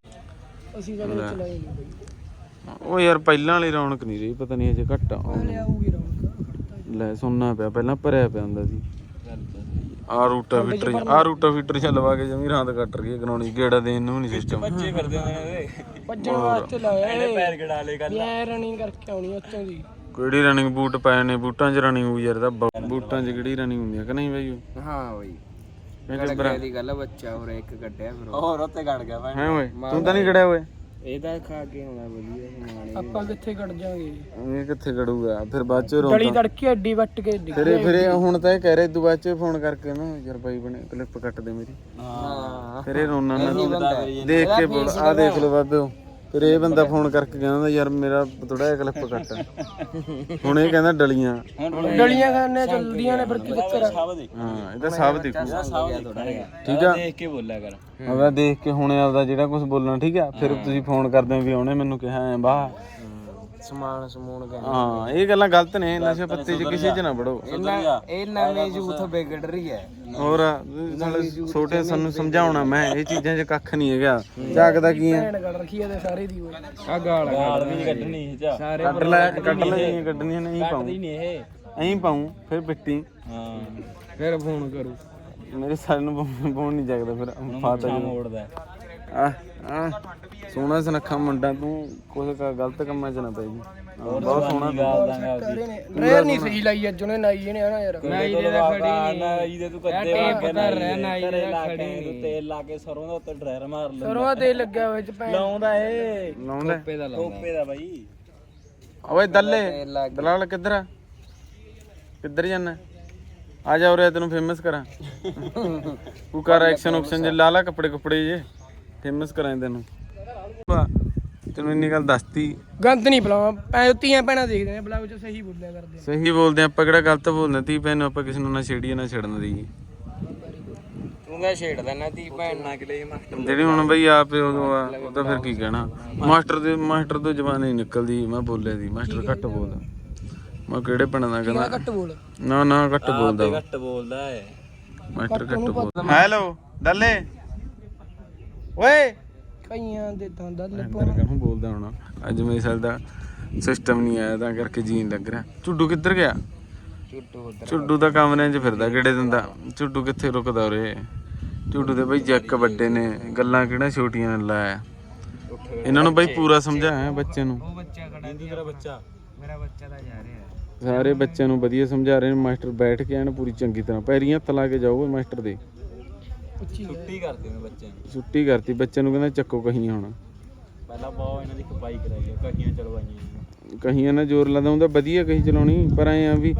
ਅਸੀਂ ਤਾਂ ਕਦੇ ਚਲਾਈ ਨਹੀਂ ਬਈ। ਉਹ ਯਾਰ ਪਹਿਲਾਂ ਵਾਲੀ ਰੌਣਕ ਨਹੀਂ ਰਹੀ ਪਤਾ ਨਹੀਂ ਅਜੇ ਘੱਟ ਆ। ਪਹਿਲੇ ਆਊਗੀ ਰੌਣਕ ਲੈ ਸੁਣਨਾ ਪਿਆ ਪਹਿਲਾਂ ਭਰਿਆ ਪਿਆ ਹੁੰਦਾ ਸੀ। ਆ ਰੂਟਾ ਫੀਟਰ ਆ ਰੂਟਾ ਫੀਟਰ ਚ ਲਵਾ ਕੇ ਜਮੀ ਰਾਤ ਕੱਟ ਰਹੀ ਗਰਾਉਣੀ ਗੇੜਾ ਦੇਣ ਨੂੰ ਨਹੀਂ ਸਿਸਟਮ ਬੱਚੇ ਫਿਰਦੇ ਨੇ ਭੱਜਣ ਵਾਸਤੇ ਲਾਇਆ ਇਹਨੇ ਪੈਰ ਗੜਾ ਲੇ ਕਰ ਇਹ ਰਨਿੰਗ ਕਰਕੇ ਆਉਣੀ ਉੱਤੋਂ ਦੀ। ਕਿਹੜੀ ਰਨਿੰਗ ਬੂਟ ਪਏ ਨੇ ਬੂਟਾਂ 'ਚ ਰਨਿੰਗ ਹੋਈ ਯਾਰ ਬ- ਬੂਟਾਂ 'ਚ ਕਿਹੜੀ ਰਨਿੰਗ ਹੁੰਦੀ ਆ ਕਿ ਨਹੀਂ ਬਾਈ ਹਾਂ ਬਈ। ਮੈਂ ਕਿਹਾ ਬਰਾ ਦੀ ਗੱਲ ਬੱਚਾ ਹੋਰ ਇੱਕ ਕੱਢਿਆ ਫਿਰ ਹੋਰ ਉੱਤੇ ਗੜ ਗਿਆ ਭਾਈ। ਹੈ ਓਏ ਤੂੰ ਤਾਂ ਨਹੀਂ ਖੜਿਆ ਓਏ? ਇਹ ਤਾਂ ਖਾ ਕੇ ਆਉਣਾ ਵਧੀਆ ਸਮਾਨ ਆਪਾਂ ਕਿੱਥੇ ਕੱਢ ਜਾਾਂਗੇ ਇਹ ਕਿੱਥੇ ਖੜੂਗਾ ਫਿਰ ਬਾਅਦ 'ਚ ਗਲੀ ਰੋਂਦਾ ਤੜਕੀ ਅੱਡੀ ਵੱਟ ਕੇ ਡਿੱਗ ਫਿਰ ਫਿਰ ਇਹ ਹੁਣ ਤਾਂ ਇਹ ਕਹਿ ਰਹੇ ਤੂੰ ਬਾਅਦ 'ਚ ਫੋਨ ਕਰਕੇ ਨਾ ਯਾਰ ਬਾਈ ਬਣੇ ਕਲਿੱਪ ਕੱਟ ਦੇ ਮੇਰੀ। ਹਾਂ। ਫਿਰ ਇਹ ਰੋਣਾ ਨਾ ਦੇਖ ਕੇ ਬੋਲ ਆ ਦੇਖ ਲਓ ਬਾਬੇ। ਉਹ ਫਿਰ ਇਹ ਬੰਦਾ ਫੋਨ ਕਰਕੇ ਕਹਿੰਦਾ ਯਾਰ ਮੇਰਾ ਥੋੜਾ ਜਿਹਾ ਕਲਿੱਪ ਕੱਟ। ਹੁਣ ਇਹ ਕਹਿੰਦਾ ਡਲੀਆਂ। ਡਲੀਆਂ ਖਾਣੇ ਚੱਲਦੀਆਂ ਨੇ ਫਿਰ ਕੀ ਚੱਕਰ ਆ? ਹਾਂ ਇਹ ਤਾਂ ਸਭ ਦੇਖੂ। ਠੀਕ ਆ? ਦੇਖ ਕੇ ਬੋਲਿਆ ਕਰ। ਉਹਦਾ ਦੇਖ ਕੇ ਹੁਣੇ ਆਪਦਾ ਜਿਹੜਾ ਕੁਝ ਬੋਲਣਾ ਠੀਕ ਆ? ਫਿਰ ਤੁਸੀਂ ਫੋਨ ਕਰਦੇ ਹੋ ਵੀ ਉਹਨੇ ਮੈਨੂੰ ਕਿਹਾ ਐ ਬਾਹ ਸਮਾਨ ਸਮੂਨ ਕੇ ਹਾਂ ਇਹ ਗੱਲਾਂ ਗਲਤ ਨੇ ਨਸ਼ੇ ਪੱਤੇ 'ਚ ਕਿਸੇ 'ਚ ਨਾ ਵੜੋ। ਇਹ ਨਵੇਂ ਯੂਥ ਵਿਗੜ ਰਹੀ ਹੈ। ਹੋਰ ਨਾਲੇ ਛੋਟੇ ਸਾਨੂੰ ਸਮਝਾਉਣਾ ਮੈਂ ਇਹ ਚੀਜ਼ਾਂ 'ਚ ਕੱਖ ਨਹੀਂ ਹੈਗਾ। ਝਾਕਦਾ ਕੀ ਆ ਭੈਣ ਕੱਢ ਰੱਖੀ ਹੈ ਤੇ ਸਾਰੇ ਦੀ ਓਏ ਆ ਗਾਲ ਗਾਲ ਵੀ ਨੀ ਕੱਢਣੀ ਇਹ ਚ। ਸਾਰੇ ਕੱਢ ਲੈ ਕੱਢ ਲੈ ਜਿਹੀਆਂ ਕੱਢਣੀਆਂ ਨਹੀਂ ਪਾਉਂ ਕੱਢਦੀ ਨਹੀਂ ਇਹ। ਐਂ ਪਾਉਂ ਫਿਰ ਪਿੱਟੀ। ਹਾਂ। ਫਿਰ ਫੋਨ ਕਰੂ। ਮੇਰੇ ਸਾਲ ਨੂੰ ਫੋਨ ਨਹੀਂ ਜਾਗਦਾ ਫਿਰ ਫਾਤਾ ਮੋੜਦਾ। ਆ। ਆ ਸੋਹਣਾ ਸੁਨੱਖਾ ਮੁੰਡਾ ਤੂੰ ਕੁਝ ਕ- ਗਲਤ ਕੰਮਾਂ 'ਚ ਨਾ ਪੈ ਜੀ। ਹਾਂ, ਬਹੁਤ ਸੋਹਣਾ ਗਾਲ ਦਾਂਗਾ ਕਰੇ ਨੇ ਡਰੇਰ ਨਹੀਂ ਸਹੀ ਲਾਈ ਅੱਜ ਉਹਨੇ ਨਾਈ ਇਹਨੇ ਹਨਾ ਯਾਰ। ਨਾਈ ਦੇ ਦਾ ਖੜੀ ਨਹੀਂ। ਇਹਦੇ ਤੂੰ ਕੱਦੇ ਵਾਗੇ ਨਾਈ ਦੇ ਲਾ ਕੇ ਤੂੰ ਤੇਲ ਲਾ ਕੇ ਸਰੋਂ ਦਾ ਉੱਤੇ ਡਰਾਇਰ ਮਾਰ ਲੈ ਸਰਵਾ ਤੇ ਲੱਗਿਆ ਵਿੱਚ ਭੈਣ। ਲਾਉਂਦਾ ਏ। ਲਾਉਂਦਾ। ਦਾ ਟੋਪੇ ਦਾ ਬਾਈ। ਓਏ ਦੱਲੇ ਦਲਾਲ ਕਿੱਧਰ ਆ? ਕਿੱਧਰ ਜਾਣਾ ਆ ਜਾ ਉਰੇ ਤੈਨੂੰ ਫੇਮਸ ਕਰਾਂ। <laughs> ਤੂੰ ਕਰ ਐਕਸ਼ਨ ਉਕਸ਼ਨ ਜੇ ਲਾ ਲਾ ਕੱਪੜੇ ਕੁਪੜੇ ਜੇ। ਫੇਮਸ ਕਰਾਂ ਤੈਨੂੰ। ਤੈਨੂੰ ਇੰਨੀ ਗੱਲ ਦੱਸਤੀ। ਗੰਦ ਨਹੀਂ ਬੁਲਾਵਾ। ਪੈ ਤੀਆਂ ਭੈਣਾਂ ਦੇਖਦੇ ਨੇ ਬਲਾਉ ਚ ਸਹੀ ਬੋਲਿਆ ਕਰਦੇ ਸਹੀ ਬੋਲਦੇ ਆਪਾਂ ਕਿਹੜਾ ਗਲਤ ਬੋਲਦੇ ਤੀ ਭੈਣ ਨੂੰ ਆਪਾਂ ਕਿਸੇ ਨੂੰ ਨਾ ਛੇੜੀਏ ਨਾ ਛੱਡਣ ਦੇਈਏ। ਤੂੰ ਤਾਂ ਛੇੜ ਲੈਣਾ ਤੀ ਭੈਣ ਨਾ? ਕਿਲੇ ਮਾਸਟਰ ਜਿਹੜੀ ਹੁਣ ਬਈ ਆਪ ਉਦੋਂ ਆ ਉਹ ਤਾਂ ਫਿਰ ਕੀ ਕਹਿਣਾ? ਮਾਸਟਰ ਦੇ ਮਾਸਟਰ ਤੋਂ ਜ਼ਬਾਨ ਨਹੀਂ ਨਿਕਲਦੀ ਮੈਂ ਬੋਲਿਆ ਦੀ ਮਾਸਟਰ ਘੱਟ ਬੋਲਦਾ। ਮੈਂ ਕਿਹੜੇ ਪਿੰਡ ਦਾ ਕਹਿੰਦਾ? ਘੱਟ ਬੋਲ। ਨਾ ਨਾ ਘੱਟ ਬੋਲਦਾ। ਘੱਟ ਬੋਲਦਾ ਏ ਮਾਸਟਰ ਘੱਟ ਬੋਲਦਾ। ਹੈਲੋ ਡੱਲੇ। ਓਏ। ਕਈਆਂ ਦੇ ਤਾਂ ਦਲ ਤੇਰੇ ਕਹੂੰ ਬੋਲਦਾ ਹੋਣਾ। ਅੱਜ ਮੇਰੇ ਸਾਲ ਦਾ ਸਿਸਟਮ ਨਹੀਂ ਆਇਆ ਤਾਂ ਕਰਕੇ ਜੀਨ ਲੱਗ ਰਿਹਾ। ਝੁੱਡੂ ਕਿੱਧਰ ਗਿਆ? ਝੁੱਡੂ ਤਾਂ ਕਮਰਿਆਂ 'ਚ ਫਿਰਦਾ ਕਿਹੜੇ ਦਿੰਦਾ ਝੁੱਡੂ ਕਿੱਥੇ ਰੁਕਦਾ ਉਰੇ? ਝੁੱਡੂ ਦੇ ਬਈ ਜੱਕ ਵੱਡੇ ਨੇ ਗੱਲਾਂ ਕਿਹੜਾ ਛੋਟੀਆਂ ਨੇ ਲਾਇਆ ਇਹਨਾਂ ਨੂੰ ਬਈ ਪੂਰਾ ਸਮਝਾਇਆ ਬੱਚੇ ਨੂੰ। ਉਹ ਬੱਚਾ ਖੜਾ ਤੇਰਾ ਬੱਚਾ। ਮੇਰਾ ਬੱਚਾ ਤਾਂ ਜਾ ਰਿਹਾ। ਸਾਰੇ ਬੱਚਿਆਂ ਨੂੰ ਵਧੀਆ ਸਮਝਾ ਰਹੇ ਨੇ ਮਾਸਟਰ ਬੈਠ ਕੇ ਐਨ ਪੂਰੀ ਚੰਗੀ ਤਰ੍ਹਾਂ। ਪੈਰੀਂ ਹੱਥ ਲਾ ਕੇ ਜਾਓ ਮਾਸਟਰ ਦੇ। ਛੁੱਟੀ ਕਰਦੇ ਨੇ ਬੱਚੇ ਨੂੰ ਛੁੱਟੀ ਕਰਤੀ ਬੱਚੇ ਨੂੰ ਕਹਿੰਦਾ ਚੱਕੋ ਕਹੀਆਂ ਹੁਣ। ਪਹਿਲਾਂ ਬਹੁਤ ਇਹਨਾਂ ਦੀ ਖਪਾਈ ਕਰਾਈ ਕਹੀਆਂ ਚਲਵਾਈਆਂ ਕਹੀਆਂ ਨਾ ਜ਼ੋਰ ਲਾਦਾ ਹੁੰਦਾ ਵਧੀਆ ਕਹੀ ਚਲਾਉਣੀ ਪਰ ਐ ਆ ਵੀ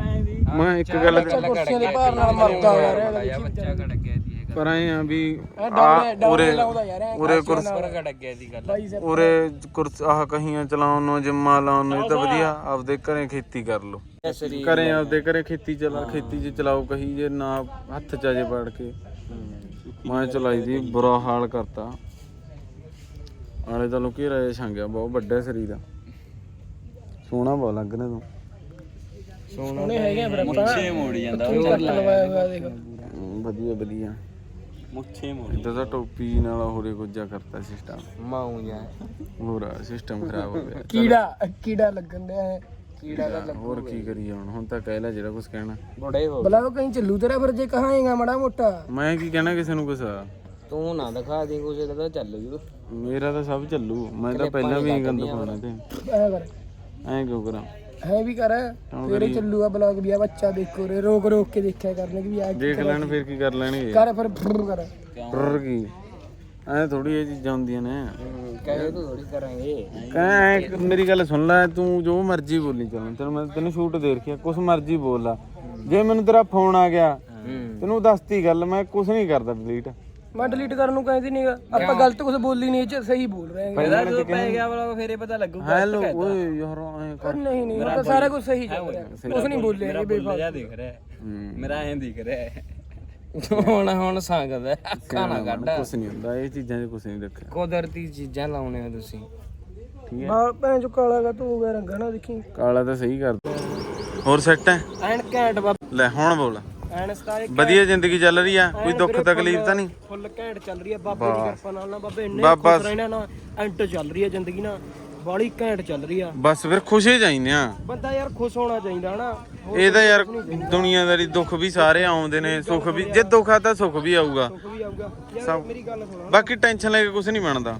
ਮੈਂ ਇੱਕ ਗੱਲ ਕੁਰਸੀਆਂ ਦੇ ਭਾਰ ਨਾਲ ਮਰਦਾ ਹੋ ਰਿਹਾ ਬੱਚਾ ਘੜ ਗਿਆ ਦੀ ਪਰ ਐ ਆ ਵੀ ਐਂ ਉਰੇ ਕੁਰਸ ਘੜ ਗਿਆ ਦੀ ਗੱਲ। ਬਾਈ ਸੇ ਉਰੇ ਕੁਰਸ ਆਹ ਕਹੀਆਂ ਚਲਾਉਣ ਨੂੰ ਜਿੰਮਾਂ ਲਾਉਣ ਨੂੰ ਇਹ ਤਾਂ ਵਧੀਆ ਆਪਦੇ ਘਰੇ ਖੇਤੀ ਕਰ ਲਓ। ਘਰੇ ਆਪਦੇ ਘਰੇ ਖੇਤੀ ਚਲਾ ਖੇਤੀ 'ਚ ਚਲਾਓ ਕਹੀ ਜੇ ਨਾ ਹੱਥ 'ਚ ਅਜੇ ਵੜ ਕੇ। ਮੈਂ ਚਲਾਈ ਦੀ ਬੁਰਾ ਹਾਲ ਕਰਤਾ। ਆਲੇ ਤਾਂ ਲੋਕੀ ਰਾਏ ਛਾਂਗਿਆ ਬਹੁਤ ਵੱਡਾ ਸਰੀਰ। ਆ ਸੋਹਣਾ ਬਹੁਤ ਲੱਗ ਰਿਹਾ ਤੂੰ। ਸੋਹਣੇ ਹੈਗੇ ਆ ਫਿਰ ਆਪਾਂ ਮੁੱਛੇ ਮੋੜ ਜਾਂਦਾ ਤੂੰ ਕੱਟ ਲਵਾਇਆ ਹੋਇਆ ਦੇਖ ਹਮ, ਵਧੀਆ ਵਧੀਆ। ਮੁੱਛੇ ਮੋੜ ਇਦਾਂ ਤਾਂ ਟੋਪੀ ਨਾਲ ਹੋਰੇ ਗੁੱਜਾ ਕਰਤਾ ਸਿਸਟਮ ਮਾਉ ਜਾ ਹੋਰ ਸਿਸਟਮ ਖਰਾਬ ਹੋ ਗਿਆ। ਕੀੜਾ ਕੀੜਾ ਲੱਗਣ ਡਿਆ ਹੈ। ਕੀੜਾ ਦਾ ਹੋਰ ਕੀ ਕਰੀਏ ਹੁਣ? ਹੁਣ ਤਾਂ ਕਹਿ ਲੈ ਜਿਹੜਾ ਕੁਝ ਕਹਿਣਾ। ਬੜੇ ਹੋ ਬਲਾਓ ਕਹੀਂ ਚੱਲੂ ਤੇਰਾ ਫਿਰ ਜੇ ਕਹਾਂਗਾ ਮੜਾ ਮੋਟਾ। ਮੈਂ ਕੀ ਕਹਿਣਾ ਕਿਸੇ ਨੂੰ ਕੁਛ? ਤੂੰ ਨਾ ਦਿਖਾ ਦੇ ਕੁਛ ਤਾਂ ਚੱਲ ਜੂ। ਮੇਰਾ ਤਾਂ ਸਭ ਚੱਲੂ ਮੈਂ ਤਾਂ ਪਹਿਲਾਂ ਵੀ ਗੰਦ ਪਾਉਣਾ ਤੇ। ਐ ਕਰ। ਐਂ ਕਿਉਂ ਕਰਾਂ? ਹੈ ਵੀ ਕਰ। ਤੇਰੇ ਚੱਲੂ ਆ ਬਲੌਗ ਵੀ ਆ ਬੱਚਾ ਦੇਖੋ ਰੇ ਰੋਕ ਰੋਕ ਕੇ ਦੇਖਿਆ ਕਰਨੇ ਕਿ ਵੀ ਆ ਦੇਖ ਲੈਣ ਫਿਰ ਕੀ ਕਰ ਲੈਣਗੇ। ਕਰ ਫਿਰ ਫੁਰ ਕਰ। ਟਰ ਕੀ? ਐ ਥੋੜੀ ਇਹ ਚੀਜ਼ਾਂ ਹੁੰਦੀਆਂ ਨੇ। ਕਹੇ ਤੂੰ ਥੋੜੀ ਕਰਾਂਗੇ। ਕਹਿ ਮੇਰੀ ਗੱਲ ਸੁਣ ਲੈ ਤੂੰ ਜੋ ਮਰਜ਼ੀ ਬੋਲੀ ਚੱਲ। ਤੈਨੂੰ ਮੈਂ ਤੈਨੂੰ ਸ਼ੂਟ ਦੇ ਰੱਖਿਆ ਕੁਛ ਮਰਜ਼ੀ ਬੋਲ ਲਾ। ਜੇ ਮੈਨੂੰ ਤੇਰਾ ਫੋਨ ਆ ਗਿਆ ਤੈਨੂੰ ਦੱਸਤੀ ਗੱਲ ਮੈਂ ਕੁਝ ਨਹੀਂ ਕਰਦਾ ਡਿਲੀਟ ਮੈਂ ਡਿਲੀਟ ਕਰਨ ਨੂੰ ਕਹਿੰਦੀ ਨਹੀਂ ਆਪਾਂ ਗਲਤ ਕੁਝ ਬੋਲੀ ਨਹੀਂ ਇਹ 'ਚ ਸਹੀ ਬੋਲ ਰਹੇ ਹਾਂ ਇਹਦਾ ਜਦੋਂ ਪੈ ਗਿਆ ਵਲੌਗ ਫੇਰੇ ਪਤਾ ਲੱਗੂਗਾ ਹੈਲੋ ਓਏ ਯਾਰ ਐਂ ਪਰ ਨਹੀਂ ਨਹੀਂ ਉਹ ਤਾਂ ਸਾਰਾ ਕੁਝ ਸਹੀ ਚੱਲ ਰਿਹਾ। ਕੁਝ ਨਹੀਂ ਬੋਲੇ ਇਹ ਬੇਫਾਲਤੂ। ਜਿਹਾ ਦਿਖ ਰਿਹਾ। ਹੈ। ਹੂੰ ਮੇਰਾ ਐਂ ਦਿਖ ਰਿਹਾ। ਹੈ ਹੁਣ ਹੁਣ ਸੰਗਦਾ ਅੱਖਾਂ ਨਾ ਕੱਢ। ਕੁਝ ਨਹੀਂ ਹੁੰਦਾ ਇਹ ਚੀਜ਼ਾਂ 'ਚ ਕੁਝ ਨਹੀਂ ਰੱਖਿਆ ਕੁਦਰਤੀ ਚੀਜ਼ਾਂ ਲਾਉਣੇ ਹੋ ਤੁਸੀਂ। ਬਾਲ ਭੈਣ ਚੋ ਕਾਲਾ ਗਾ ਤੂੰ ਹੋ ਗਿਆ ਰੰਗਾ ਨਾ ਦੇਖੀ। ਕਾਲਾ ਤਾਂ ਸਹੀ ਕਰਦਾ ਹੋਰ ਸੈੱਟ ਹੈ? ਐਨ ਘੈਂਟ ਬਾਬਾ। ਲੈ ਹੁਣ ਬੋਲ। ਐਨ ਸਤਾਰੇ ਵਧੀਆ ਜ਼ਿੰਦਗੀ ਚੱਲ ਰਹੀ ਆ ਕੋਈ ਦੁੱਖ ਤਕਲੀਫ ਤਾਂ ਨਹੀਂ? ਫੁੱਲ ਘੈਂਟ ਚੱਲ ਰਹੀ ਹੈ ਬਾਬੇ ਦੀ ਕਿਰਪਾ ਨਾਲ ਨਾ ਬਾਬੇ ਇੰਨੇ ਬਾਬਾ- ਖੁਸ਼ ਰਹਿਣਾ ਨਾ ਐਂਟ ਚੱਲ ਰਹੀ ਜ਼ਿੰਦਗੀ ਨਾ। ਬਾਲੀ ਘੈਂਟ ਚੱਲ ਰਹੀ ਆ। ਬਸ ਫਿਰ ਖੁਸ਼ੇ ਚਾਹੀਦੇ ਆ। ਬੰਦਾ ਯਾਰ ਖੁਸ਼ ਹੋਣਾ ਚਾਹੀਦਾ ਹਨਾ ਹੋਰ ਇਹ ਤਾਂ ਯਾਰ ਦੁਨੀਆਦਾਰੀ ਦੁੱਖ ਵੀ ਸਾਰੇ ਆਉਂਦੇ ਨੇ ਸੁੱਖ ਵੀ ਜੇ ਦੁੱਖ ਆ ਤਾਂ ਸੁੱਖ ਵੀ ਆਊਗਾ। ਸੁੱਖ ਵੀ ਆਊਗਾ। ਯਾਰ ਸਭ- ਮੇਰੀ ਗੱਲ ਸੁਣੋ। ਬਾਕੀ ਟੈਨਸ਼ਨ ਲੈ ਕੇ ਕੁਝ ਨਹੀਂ ਬਣਦਾ।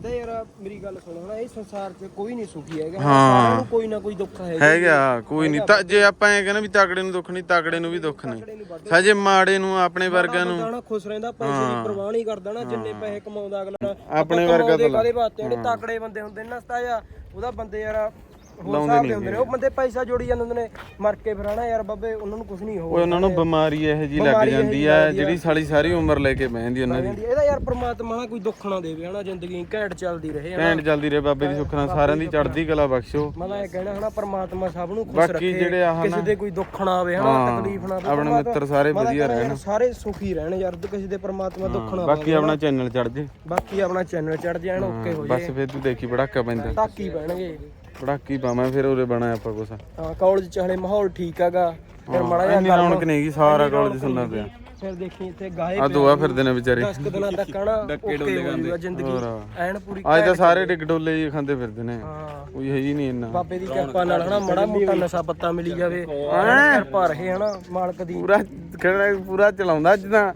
ਇਹਦਾ ਯਾਰ ਮੇਰੀ ਗੱਲ ਸੁਣੋ ਹਨਾ ਇਹ ਸੰਸਾਰ 'ਚ ਕੋਈ ਨਹੀਂ ਸੁਖੀ ਹੈਗਾ। ਹਾਂ। ਸਾਰਿਆਂ ਨੂੰ ਕੋਈ ਨਾ ਕੋਈ ਦੁੱਖ ਹੈਗਾ ਹੈਗਾ ਕੋਈ ਨਹੀਂ। ਤਾਂ ਜੇ ਆਪਾਂ ਐ ਕਹਿੰਦੇ ਵੀ ਤਕੜੇ ਨੂੰ ਦੁੱਖ ਨਹੀਂ ਤਕੜੇ ਨੂੰ ਵੀ ਦੁੱਖ ਨਹੀਂ। ਸਾਜੇ ਮਾੜੇ ਨੂੰ ਆਪਣੇ ਵਰਗਿਆਂ ਨੂੰ। ਨਾ ਖੁਸ਼ ਰਹਿੰਦਾ ਪੈਸੇ ਦੀ ਪਰਵਾਹ ਨਹੀਂ ਕਰਦਾ ਨਾ ਜਿੰਨੇ ਪੈਸੇ ਕਮਾਉਂਦਾ ਅਗਲਾ। ਆਪਣੇ ਵਰਗਾ ਤਾਂ ਕਾਦੇ ਬਾਤ ਜਿਹੜੇ ਤਾਕੜੇ ਬੰਦੇ ਹੁੰਦੇ ਨੇ ਨਾ ਸਤਾਇਆ ਉਹਦਾ ਬੰਦੇ ਯਾਰ ਹੋਰ ਹਿਸਾਬ ਦੇ ਹੁੰਦੇ ਨੇ। ਉਹ ਬੰਦੇ ਪੈਸਾ ਜੋੜੀ ਜਾਂਦੇ ਹੁੰਦੇ ਨੇ ਮਰ ਕੇ ਫਿਰ ਹਨਾ ਯਾਰ ਬਾਬੇ ਉਹਨਾਂ ਨੂੰ ਕੁਝ ਨਹੀਂ ਓਏ ਹੋਊਗਾ ਉਹਨਾਂ ਨੂੰ ਬਿਮਾਰੀ ਇਹੋ ਜੀ ਲੱਗ ਬਿਮਾਰੀ ਇਹੋ ਜਾਂਦੀ ਜਿਹੀ ਆ ਲੱਗਦੀ ਆ। ਜਿਹੜੀ ਸਾਲੀ ਸਾਰੀ ਉਮਰ ਲੈ ਕੇ ਬਹਿੰਦੀ ਉਹਨਾਂ ਦੀ। ਇਹਦਾ ਯਾਰ ਪ੍ਰਮਾਤਮਾ ਨਾ ਕੋਈ ਦੁੱਖ ਨਾ ਦੇਵੇ ਹਨਾ ਜ਼ਿੰਦਗੀ ਘੈਂਟ ਚੱਲਦੀ ਰਹੇ ਹਨਾ। ਘੈਂਟ ਚੱਲਦੀ ਰਹੇ ਬਾਬੇ ਦੀ ਸੁੱਖ ਨਾਲ ਸਾਰਿਆਂ ਦੀ ਚੜ੍ਹਦੀ ਕਲਾ ਬਖਸ਼ੋ। ਮੈਂ ਤਾਂ ਇਹ ਕਹਿਣਾ ਹਨਾ ਪ੍ਰਮਾਤਮਾ ਸਭ ਨੂੰ ਖੁਸ਼ ਬਾਕੀ ਰੱਖੇ ਜਿਹੜੇ ਆਹ ਕਿਸੇ ਦੇ ਕੋਈ ਦੁੱਖ ਨਾ ਆਵੇ ਹਨਾ ਹਾਂ, ਤਕਲੀਫ ਨਾ ਆਵੇ। ਆਪਣੇ ਪਰਮਾਤਮਾ- ਮਿੱਤਰ ਸਾਰੇ ਮੈਂ ਤਾਂ ਵਧੀਆ ਕਹਿਣਾ ਯਾਰ ਰਹਿਣ ਸਾਰੇ ਸੁਖੀ ਰਹਿਣ ਯਾਰ ਕਿਸੇ ਦੇ ਪ੍ਰਮਾਤਮਾ ਦੁੱਖ ਨਾ ਬਾਕੀ ਆਪਣਾ ਚੈਨਲ ਚੜ ਜੇ। ਬਾਕੀ ਆਪਣਾ ਚੈਨਲ ਚੜ ਜਾਣ ਓਕੇ ਹੋ ਬਸ ਜਾਏ ਫਿਰ ਤੂੰ ਦੇਖੀ ਪੜਾਕਾ ਪੈਂਦਾ। ਟਾਕੀ ਪੈਣਗੇ। ਪੜਾਕੀ ਪਾਵਾਂ ਫਿਰ ਉਰੇ ਬਣਾ ਆਪਾਂ ਕੁਛ। ਹਾਂ ਕਾਲਜ ਚ ਹਲੇ ਮਾਹੌਲ ਠੀਕ ਹੈਗਾ। ਫਿਰ ਮਾੜਾ ਜਿਹਾ ਇੰਨੀ ਰੌਣਕ ਨਹੀਂ ਹੈਗੀ ਸਾਰਾ ਕਾਲਜ ਸੁਣਨਾ ਪਿਆ। ਫਿਰ ਦੇਖੀ ਇੱਥੇ ਗਾਏ ਆ ਦੁਆ ਫਿਰਦੇ ਨੇ ਵਿਚਾਰੇ। 10 ਦਿਨਾਂ ਤੱਕ ਹਨਾ <laughs> ਓਕੇ ਹੋ ਜੂਗਾ ਜ਼ਿੰਦਗੀ। ਐਨ ਪੂਰੀ ਅੱਜ ਤਾਂ ਸਾਰੇ ਟਿਕ ਡੋਲੇ ਹੀ ਖਾਂਦੇ ਫਿਰਦੇ ਨੇ। ਹਾਂ। ਕੋਈ ਹੈ ਹੀ ਨਹੀਂ ਇੰਨਾ। ਬਾਬੇ ਦੀ ਕਿਰਪਾ ਨਾਲ ਹਨਾ ਮਾੜਾ ਮੋਟਾ ਨਸ਼ਾ ਪੱਤਾ ਮਿਲੀ ਜਾਵੇ। ਕਿਰਪਾ ਰਹੇ ਹਨਾ ਮਾਲਕ ਦੀ। ਪੂਰਾ ਕਿਹੜਾ ਪੂਰਾ ਚਲਾਉਂਦਾ ਅੱਜ ਤਾਂ।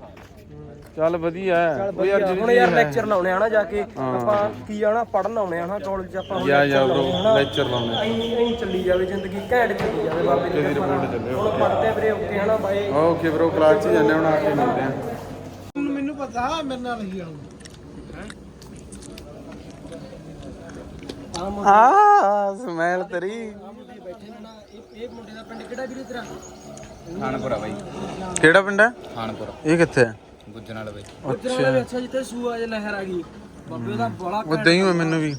ਚੱਲ ਵਧੀਆ ਹੈ। ਉਹ ਯਾਰ ਹੁਣ ਯਾਰ ਲੈਕਚਰ ਲਾਉਣੇ ਹਨਾ ਜਾ ਕੇ। ਆਪਾਂ ਕੀ ਆਣਾ ਪੜਨ ਆਉਣੇ ਹਨਾ ਕਾਲਜ ਚ ਆਪਾਂ। ਹੁਣ ਜਾ ਜਾ ਬ్రో ਲੈਕਚਰ ਲਾਉਣੇ ਐਂ ਚੱਲੀ ਜਾਵੇ ਜ਼ਿੰਦਗੀ ਘੈਂਟ ਚੱਲੀ ਜਾਵੇ ਬਾਬੇ ਦੀ ਕਿਰਪਾ ਨਾਲ। ਹੁਣ ਪੜਦੇ ਵੀਰੇ ਓਕੇ ਹਨਾ ਬਾਈ। ਓਕੇ ਬ్రో ਕਲਾਸ ਚ ਜਾਂਦੇ ਹੁਣ ਆ ਕੇ ਮਿਲਦੇ ਆ। ਮੈਨੂੰ ਪਤਾ ਮੇਰੇ ਨਾਲ ਨਹੀਂ ਆਉਂ ਆ ਸਮੈਲ ਤੇਰੀ। ਬੈਠੇ ਨੇ ਨਾ ਇਹ ਇਹ ਮੁੰਡੇ ਦਾ ਪਿੰਡ ਕਿਹੜਾ ਵੀਰੇ ਤੇਰਾ? ਖਾਨਪੁਰਾ ਬਾਈ। ਕਿਹੜਾ ਪਿੰਡ ਹੈ? ਖਾਨਪੁਰਾ। ਇਹ ਕਿੱਥੇ ਹੈ? ਗੁੱਜਣ ਵਾਲਾ ਬਾਈ ਉੱਧਰ ਵਾਲੇ ਅੱਛਾ। ਜਿੱਥੇ ਸੂਆ ਜ ਲਹਿਰ ਆ ਗਈ। ਬਾਬੇ ਉਹਦਾ ਬੜਾ ਉਦਾਂ ਹੀ ਹੋਇਆ ਮੈਨੂੰ ਵੀ।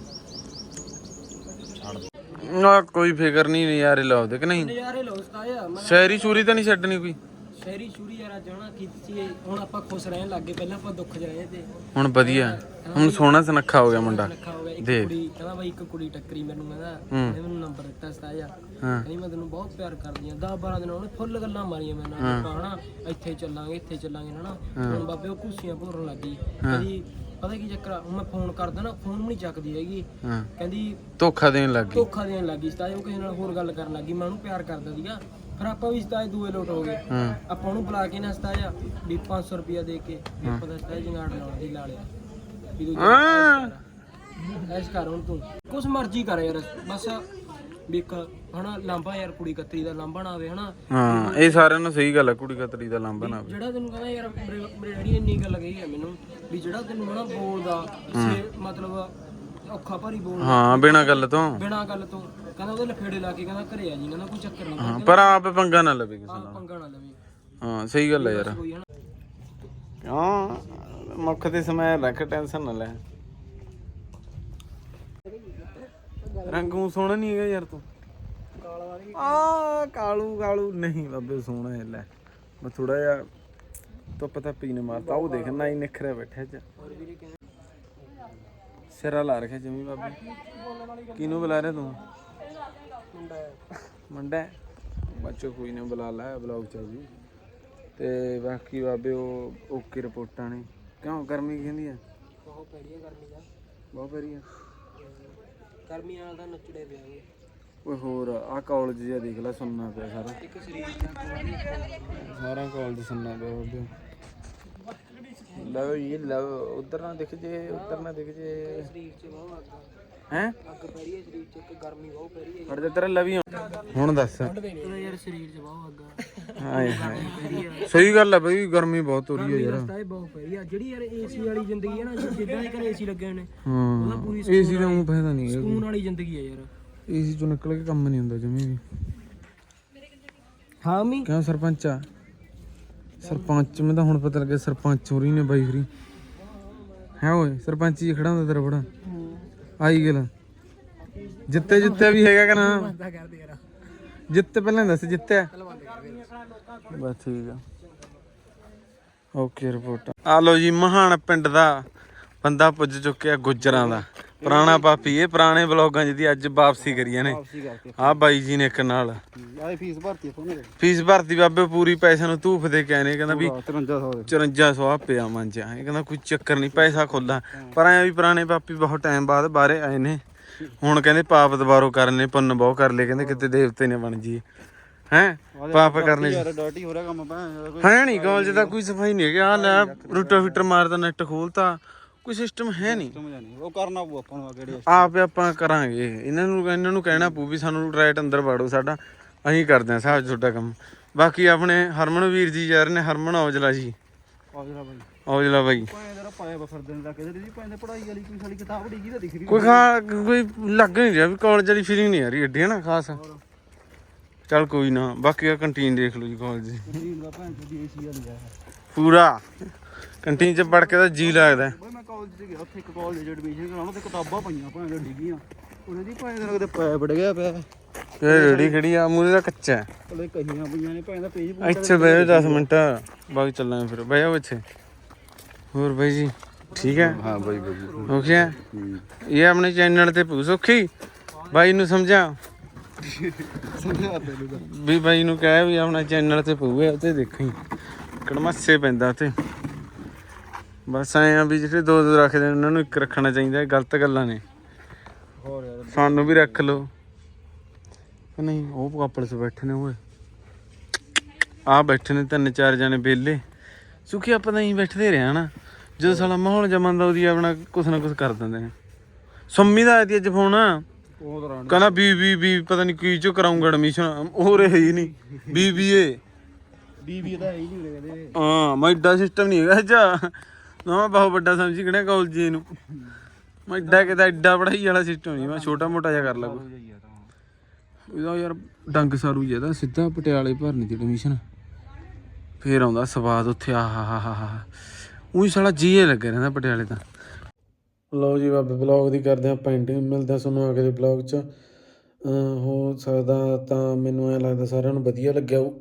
ਨਾ ਕੋਈ ਫਿਕਰ ਨਹੀਂ ਨਜ਼ਾਰੇ ਲਾਉਦੇ ਕਿ ਨਹੀਂ? ਨਜ਼ਾਰੇ ਲੋ ਸਤਾਇਆ ਮੈਂ ਸ਼ਾਇਰੀ ਚੂਰੀ ਤਾਂ ਨਹੀਂ ਛੱਡਣੀ ਕੋਈ? ਸ਼ਹਿਰੀ ਸ਼ੂਰੀ ਯਾਰ ਅੱਜ ਹਨਾ ਕੀਤੀ ਹੁਣ ਆਪਾਂ ਖੁਸ਼ ਰਹਿਣ ਲੱਗੇ ਪਹਿਲਾਂ ਆਪਾਂ ਦੁੱਖ 'ਚ ਰਹੇ ਤੇ। ਹੁਣ ਵਧੀਆ। ਹੁਣ ਸੋਹਣਾ ਸੁਨੱਖਾ ਹੋ ਗਿਆ ਮੁੰਡਾ। ਰੱਖਾ ਹੋ ਗਿਆ। ਇੱਕ ਦੇਖ। ਕੁੜੀ ਕਹਿੰਦਾ ਬਾਈ ਇੱਕ ਕੁੜੀ ਟੱਕਰੀ ਮੈਨੂੰ ਕਹਿੰਦਾ ਇਹਨੇ ਮੈਨੂੰ ਨੰਬਰ ਦਿੱਤਾ ਸਤਾਇਆ। ਹਾਂ। ਕਹਿੰਦੀ ਮੈਂ ਤੈਨੂੰ ਬਹੁਤ ਪਿਆਰ ਕਰਦੀ ਆ 10 12 ਦਿਨ ਉਹਨੇ ਫੁੱਲ ਗੱਲਾਂ ਮਾਰੀਆਂ ਮੇਰੇ ਨਾਲ। ਆਪਾਂ ਹਨਾ ਇੱਥੇ ਚੱਲਾਂਗੇ ਇੱਥੇ ਚੱਲਾਂਗੇ ਹਨਾ। ਹੁਣ ਬਾਬੇ ਉਹ ਕੁਸੀਆਂ ਭੋਰਨ ਲੱਗ ਗਈ। ਕਹਿੰਦੀ ਪਤਾ ਕੀ ਚੱਕਰ ਆ? ਹੁਣ ਮੈਂ ਫੋਨ ਕਰਦਾ ਨਾ ਫੋਨ ਵੀ ਨਹੀਂ ਚੱਕਦੀ ਹੈਗੀ। ਹਾਂ। ਕਹਿੰਦੀ ਧੋਖਾ ਦੇਣ ਲੱਗ ਗਈ। ਧੋਖਾ ਦੇਣ ਲੱਗੀ ਸਤਾਇਆ ਉਹ ਕਿਸੇ ਨਾਲ ਹੋਰ ਗੱਲ ਕਰਨ ਲੱਗੀ ਮੈਂ ਉਹਨੂੰ ਪਿਆਰ ਕਰਦਾ ਸੀਗਾ। ਫਿਰ ਆਪਾਂ ਵੀ ਸਤਾਇਆ ਦੂਏ ਲੋਟ ਹੋ ਗਏ। ਹਾਂ। ਆਪਾਂ ਉਹਨੂੰ ਬੁਲਾ ਕੇ ਨਾ ਸਤਾਇਆ ਵੀ 500 ਰੁਪਿਆ ਦੇ ਕੇ ਵੀ ਆਪਾਂ ਦਾ ਸਤਾਇਆ ਜੰਗਾੜ ਲਾਉਣ ਦੀ ਲਾ ਲਿਆ। ਵੀ ਹਾਂ। ਐਸ ਕਰ ਹੁਣ ਤੂੰ। ਕੁਛ ਮਰਜ਼ੀ ਕਰ ਯਾਰ ਬਸ ਵੀ ਇੱਕ ਹਨਾ ਲਾਂਬਾ ਯਾਰ ਕੁੜੀ ਕੱਤਰੀ ਦਾ ਲਾਂਬਾ ਨਾ ਆਵੇ ਹਨਾ। ਹਾਂ ਇਹ ਸਾਰਿਆਂ ਨੂੰ ਸਹੀ ਗੱਲ ਹੈ ਕੁੜੀ ਕਤਰੀ ਦਾ ਲਾਂਬਾ ਨਾ ਜਿਹੜਾ ਤੈਨੂੰ ਕਹਿੰਦਾ ਯਾਰ ਮੇਰੇ ਮੇਰੇ ਡੈਡੀ ਇੰਨੀ ਗੱਲ ਕਹੀ ਹੈ ਮੈਨੂੰ ਵੀ ਜਿਹੜਾ ਤੈਨੂੰ ਹਨਾ ਬੋਲਦਾ ਸੇ ਮਤਲਬ ਔਖਾ ਭਾਰੀ ਬੋਲ ਹਾਂ ਬਿਨਾਂ ਗੱਲ ਤੋਂ। ਬਿਨਾਂ ਗੱਲ ਤੋਂ। ਕਹਿੰਦਾ ਉਹਦੇ ਲਫੇੜੇ ਲਾ ਕੇ ਕਹਿੰਦਾ ਘਰੇ ਆ ਜੀ ਕਹਿੰਦਾ ਕੋਈ ਚੱਕਰ ਨਹੀਂ। ਹਾਂ ਪਰ ਆਪ ਪੰਗਾ ਨਾ ਲਵੇ ਕਿਸੇ ਨਾਲ। ਪੰਗਾ ਨਾ ਲਵੇ। ਹਾਂ ਸਹੀ ਗੱਲ ਹੈ ਯਾਰ। ਕੋਈ ਹਨਾ ਕਿਉਂ? ਮੁੱਖ ਤੇ ਸਮੈ ਰੱਖ ਟੈਨਸ਼ਨ ਨਾ ਲੈ। ਰੰਗੂ ਸੋਹਣਾ ਨਹੀਂ ਹੈਗਾ ਯਾਰ ਤੂੰ। ਆ ਕਾਲੂ ਕਾਲੂ। ਨਹੀਂ ਬਾਬੇ ਸੋਹਣਾ ਹੈ ਲੈ। ਮੈਂ ਥੋੜਾ ਜਿਹਾ ਧੁੱਪ ਤਾਂ ਪੀਨੇ ਮਾਰਤਾ ਉਹ ਦੇਖ ਨਾ ਹੀ ਨਿਖਰਿਆ ਬੈਠਾ ਚ ਸਿਰਾ ਲਾ ਰੱਖਿਆ ਜਮੀ ਬਾਬੇ। ਕਿਹਨੂੰ ਬੁਲਾ ਰਿਹਾ ਤੂੰ? ਮੁੰਡਾ ਹੈ? ਬੱਚੋ ਕੋਈ ਨਾ ਬੁਲਾ ਲੈ ਬਲੌਗ ਚ ਜੀ। ਤੇ ਬਾਕੀ ਬਾਬੇ ਉਹ ਓਕੇ ਰਿਪੋਰਟਾਂ ਨੇ। ਕਿਉਂ? ਗਰਮੀ ਕਹਿੰਦੀ ਆ? ਬਹੁਤ ਪੈੜੀ ਹੈ ਗਰਮੀ ਦਾ। ਬਹੁਤ ਭਰੀ ਆ। ਗਰਮੀ ਨਾਲ ਤਾਂ ਨੱਚੜੇ ਪਿਆਗੇ ਓਏ ਹੋਰ ਆ ਕਾਲਜ ਜਿਹਾ ਦੇਖ ਲੈ ਸੁਣਨਾ ਪਿਆ ਸਾਰਾ। ਇੱਕ ਸਰੀਰ ਸਾਰਾ ਕਾਲਜ ਸੁਣਨਾ ਪਿਆ ਬਾਬੇ। ਲਓ ਇਹ ਲਓ ਉਧਰ ਨਾ ਦਿਖ ਜੇ ਉਧਰ ਨਾ ਦਿਖ ਜੇ। ਸਰੀਰ 'ਚ ਬਹੁਤ ਅੱਗ ਹੈ? ਅੱਗ ਪੈ ਰਹੀ ਹੈ ਸਰੀਰ 'ਚ ਇੱਕ ਗਰਮੀ ਬਹੁਤ ਪੈ ਰਹੀ ਹੈ। ਫੜ ਦੇ ਤੇਰਾ ਲਵੀ ਹੁਣ ਦੱਸ। ਉਹਦਾ ਯਾਰ ਸਰੀਰ 'ਚ ਬਹੁਤ ਅੱਗ ਆ। ਹਾਏ ਹਾਏ। ਸਹੀ ਗੱਲ ਹੈ ਬਈ ਗਰਮੀ ਬਹੁਤ ਹੋ ਰਹੀ ਹੈ ਯਾਰ। ਰਸਤਾ ਇਹ ਬਹੁਤ ਪੈ ਰਹੀ ਆ। ਜਿਹੜੀ ਯਾਰ ਏਸੀ ਵਾਲੀ ਜ਼ਿੰਦਗੀ ਹੈ ਨਾ ਜਿੱਦਾਂ ਦੇ ਘਰੇ ਏਸੀ ਲੱਗੇ ਨੇ ਹਾਂ ਉਹਦਾ ਪੂਰੀ ਏਸੀ ਦਾ ਉਹ ਫਾਇਦਾ ਨਹੀਂ ਹੈ ਸਕੂਨ ਵਾਲੀ ਜ਼ਿੰਦਗੀ ਹੈ ਯਾਰ। ਏਸੀ ਚੋਂ ਨਿਕਲ ਕੇ ਕੰਮ ਨਹੀਂ ਹੁੰਦਾ ਜਮੀ ਵੀ। ਹਾਂ ਮੀ? ਕਿਉਂ ਸਰਪੰਚਾ ਸਰਪੰਚ ਮੈਂ ਤਾਂ ਹੁਣ ਪਤਾ ਲੱਗਿਆ ਸਰਪੰਚ ਹੋ ਰਹੀ ਨੇ ਬਾਈ ਹੋਰੀ। ਹੈ ਓਏ ਸਰਪੰਚ ਜੀ ਖੜਾ ਹੁੰਦਾ ਤੇਰਾ ਬੜਾ ਆਈ ਗੱਲ। ਜਿੱਤੇ ਜਿੱਤੇ ਵੀ ਹੈਗਾ ਕਿ ਨਾ ਜਿੱਤੇ ਪਹਿਲਾਂ ਦੱਸ, ਜਿੱਤਿਆ। ਬਸ ਠੀਕ ਆ। Okay report. ਆ ਲੋ ਜੀ, ਮਹਾਨ ਪਿੰਡ ਦਾ ਬੰਦਾ ਪੁੱਜ ਚੁੱਕਿਆ ਗੁੱਜਰਾਂ ਦਾ। ਪੁਰਾਣਾ ਪਾਪੀ ਇਹ ਪੁਰਾਣੇ ਵਲੋਗਾਂ ਜਿਹਦੀ ਅੱਜ ਵਾਪਸੀ ਕਰੀਆਂ ਨੇ। ਆ ਬਾਈ ਜੀ ਨੇ ਇੱਕ ਨਾਲ। ਆਏ ਫੀਸ ਭਰਤੀ ਫੋਨ ਫੀਸ ਭਰਤੀ ਬਾਬੇ ਪੂਰੀ ਪੈਸੇ ਨੂੰ ਧੂਫ ਦੇ ਕੇ ਆਏ ਨੇ ਕਹਿੰਦਾ ਵੀ 5300 5400 ਆ ਪਿਆ ਮਨ ਚ ਇਹ ਕਹਿੰਦਾ ਕੋਈ ਚੱਕਰ ਨਹੀਂ ਪੈਸਾ ਖੁੱਲਾ ਪਰ ਐ ਵੀ ਪੁਰਾਣੇ ਪਾਪੀ ਬਹੁਤ ਟਾਈਮ ਬਾਅਦ ਬਾਹਰੇ ਆਏ ਨੇ। ਹੁਣ ਕਹਿੰਦੇ ਪਾਪ ਦੁਬਾਰੋ ਕਰਨੇ ਪੁੰਨ ਬਹੁ ਕਰ ਲਏ ਕਹਿੰਦੇ ਕਿਤੇ ਦੇਵਤੇ ਨੇ ਬਣ ਜੀ ਹੈ? ਪਾਪ ਕਰਨੇ ਯਾਰ ਡਰਟੀ ਹੋ ਰਿਹਾ ਕੰਮ ਪਾ ਹੈ ਨਹੀਂ ਕਾਲਜ ਦਾ ਕੋਈ ਸਫ਼ਾਈ ਨਹੀਂ ਹੈਗਾ ਆ ਲੈ ਰੂਟਾ ਫੀਟਰ ਮਾਰਦਾ ਨੈਟ ਖੋਲਤਾ। ਕੋਈ ਸਿਸਟਮ ਹੈ ਨਹੀਂ। ਸਮਝ ਨਹੀਂ। ਉਹ ਕਰਨਾ ਪਊ ਆਪਾਂ ਨੂੰ ਕਿਹੜੇ ਆਪ ਆਪਾਂ ਕਰਾਂਗੇ। ਇਹਨਾਂ ਨੂੰ ਇਹਨਾਂ ਨੂੰ ਕਹਿਣਾ ਪਊ ਵੀ ਸਾਨੂੰ ਰਾਈਟ ਅੰਦਰ ਵਾੜੋ ਸਾਡਾ। ਅਸੀਂ ਕਰਦੇ ਹਾਂ ਸਾਹਿਬ ਤੁਹਾਡਾ ਕੰਮ। ਬਾਕੀ ਆਪਣੇ ਹਰਮਨ ਵੀਰ ਜੀ ਯਾਰ ਨੇ ਹਰਮਨ ਔਜਲਾ ਜੀ। ਆਜਰਾ ਬਾਈ। ਔਜਲਾ ਬਾਈ। ਕੋਈ ਖਾ ਲੱਗ ਨਹੀਂ ਰਿਹਾ ਵੀ ਕਾਲਜ ਵਾਲੀ ਫੀਲਿੰਗ ਨਹੀਂ ਆ ਰਹੀ ਏਡੀ ਨਾ ਖਾਸ। ਚੱਲ ਕੋਈ ਨਾ ਬਾਕੀ ਆ ਕੰਟੀਨ ਦੇਖ ਲਓ ਜੀ ਕਾਲਜ ਦੀ। ਪੂਰਾ। ਕੰਟੀਨ ਚ ਪੜ ਕੇ ਤਾਂ ਜੀ ਲੱਗਦਾ। ਬਈ ਮੈਂ ਕਾਲਜ ਚ ਗਿਆ ਉੱਥੇ ਇੱਕ ਕਾਲਜ ਚ ਐਡਮਿਸ਼ਨ ਕਰਾਉਣਾ ਤੇ ਕਿਤਾਬਾਂ ਪਈਆਂ ਭਾਂ ਦੇ ਡਿੱਗੀਆਂ। ਉਹਨੇ ਦੀ ਭਾਂ ਦੇ ਲੱਗਦੇ ਪੈ ਵੜ ਗਿਆ ਪਿਆ। ਇਹ ਰੇੜੀ ਖੜੀ ਆ? ਮੂਰੇ ਦਾ ਕੱਚਾ ਹੈ। ਉਹਦੇ ਕਹੀਆਂ ਪਈਆਂ ਨੇ ਭਾਂ ਦਾ ਪੇਜ ਇੱਥੇ ਬਹਿ ਜਾ 10 ਮਿੰਟ। ਬਾਅਦ ਚੱਲਾਂਗੇ ਫਿਰ। ਬਹਿ ਜਾਓ ਇੱਥੇ। ਹੋਰ ਬਾਈ ਜੀ ਠੀਕ ਹੈ? ਹਾਂ ਬਾਈ ਬਾਈ ਹੋ? ਗਿਆ ਇਹ ਆਪਣੇ ਚੈਨਲ ਤੇ ਪੂ ਸੁਖੀ? ਬਾਈ ਨੂੰ ਸਮਝਾ। ਸਮਝਾ ਤੈਨੂੰ ਤਾਂ। ਵੀ ਬਾਈ ਨੂੰ ਕਹਿ ਵੀ ਆਪਣਾ ਚੈਨਲ ਤੇ ਪਊਗਾ ਉੱਤੇ ਦੇਖੀ। ਕੜਮੱਸੇ ਪੈਂਦਾ ਤੇ ਬਸ ਐਂ ਆ ਵੀ ਜਿਹੜੇ ਦੋ ਦੋ ਰੱਖਦੇ ਨੇ ਉਹਨਾਂ ਨੂੰ ਇੱਕ ਰੱਖਣਾ ਚਾਹੀਦਾ ਇਹ ਗਲਤ ਗੱਲਾਂ ਨੇ। ਹੋਰ ਯਾਰ। ਸਾਨੂੰ ਵੀ ਰੱਖ ਲਓ। ਕਿ ਨਹੀਂ ਉਹ ਕਪਲਸ ਬੈਠੇ ਨੇ ਓਏ। ਆ ਬੈਠੇ ਨੇ ਤਿੰਨ ਚਾਰ ਜਣੇ ਬੇਲੇ ਸੁਖੀ ਆਪਾਂ ਤਾਂ ਹੀ ਬੈਠਦੇ ਰਿਹਾ ਨਾ। ਜਦੋਂ ਸਾਲਾ ਮਾਹੌਲ ਜਮਨ ਉਹਦੀ ਆਪਣਾ ਕੁਛ ਨਾ ਕੁਛ ਕਰ ਦਿੰਦੇ ਨੇ। ਸੰਮੀ ਦਾ ਆਇਆ ਤੀ ਅੱਜ ਫੋਨ। ਉਹ ਕਹਿੰਦਾ ਬੀ ਬੀ ਬੀ ਪਤਾ ਨਹੀਂ ਕੀ ਚ ਕਰਾਉਂਗਾ ਐਡਮਿਸ਼ਨ ਹੋ ਰਿਹਾ ਹੀ ਨਹੀਂ। ਬੀ ਬੀ ਏ। ਬੀਬੀ ਦਾ ਹੈ ਹੀ ਨਹੀਂ ਕਹਿੰਦੇ। ਹਾਂ ਮੈਂ ਸਿਸਟਮ ਨਹੀਂ ਹੈਗਾ ਜਾ ਨਾ ਬਹੁਤ ਵੱਡਾ ਸਮਝੀ ਕਿਹੜਾ ਕਾਲਜ ਨੂੰ। ਮੈਂ ਏਡਾ ਕਿਦਾ ਏਡਾ ਪੜਾਈ ਵਾਲਾ ਸਿਸਟਮ ਨਹੀਂ, ਮੈਂ ਛੋਟਾ ਮੋਟਾ ਜਿਹਾ ਕਰ ਲਾਂਗਾ ਇਹਦਾ ਯਾਰ ਡੰਗ ਸਾਰੂ ਜਿਹਾ ਸਿੱਧਾ ਪਟਿਆਲੇ ਭਰਨੀ ਦੀ ਐਡਮਿਸ਼ਨ ਫੇਰ ਆਉਂਦਾ ਸਵਾਦ ਉੱਥੇ ਆ ਹਾ ਹਾ ਹਾ ਉਹੀ ਸਾਲਾ ਜੀਏ ਲੱਗੇ ਰਹਿੰਦਾ ਪਟਿਆਲੇ ਤਾਂ। ਲਓ ਜੀ ਬਾਬੇ ਬਲੌਗ ਦੀ ਕਰਦੇ ਆ ਪੈਂਟਿੰਗ ਮਿਲਦਾ ਸਾਨੂੰ ਅਗਲੇ ਬਲੌਗ 'ਚ। ਹੋ ਸਕਦਾ ਤਾਂ ਮੈਨੂੰ ਐ ਲੱਗਦਾ ਸਾਰਿਆਂ ਨੂੰ ਵਧੀਆ ਲੱਗਿਆ ਹੋਊ।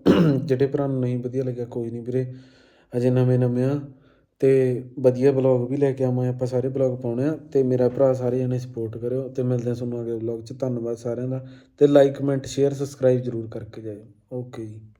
ਜਿਹੜੇ ਭਰਾ ਨੂੰ ਨਹੀਂ ਵਧੀਆ ਲੱਗਿਆ, ਕੋਈ ਨਹੀਂ ਵੀਰੇ। ਅਜੇ ਨਵੇਂ ਨਵੇਂ ਆ। ਅਤੇ ਵਧੀਆ ਬਲੌਗ ਵੀ ਲੈ ਕੇ ਆਵਾਂ ਆਪਾਂ ਸਾਰੇ ਬਲੌਗ ਪਾਉਣੇ ਆ ਅਤੇ ਮੇਰਾ ਭਰਾ ਸਾਰੇ ਜਣੇ ਸਪੋਰਟ ਕਰਿਓ ਅਤੇ ਮਿਲਦੇ ਹਾਂ ਤੁਹਾਨੂੰ ਅਗਲੇ ਵਲੋਗ 'ਚ, ਧੰਨਵਾਦ ਸਾਰਿਆਂ ਦਾ ਅਤੇ ਲਾਈਕ ਕਮੈਂਟ ਸ਼ੇਅਰ ਸਬਸਕ੍ਰਾਈਬ ਜਰੂਰ ਕਰਕੇ ਜਾਇਓ। ਓਕੇ ਜੀ।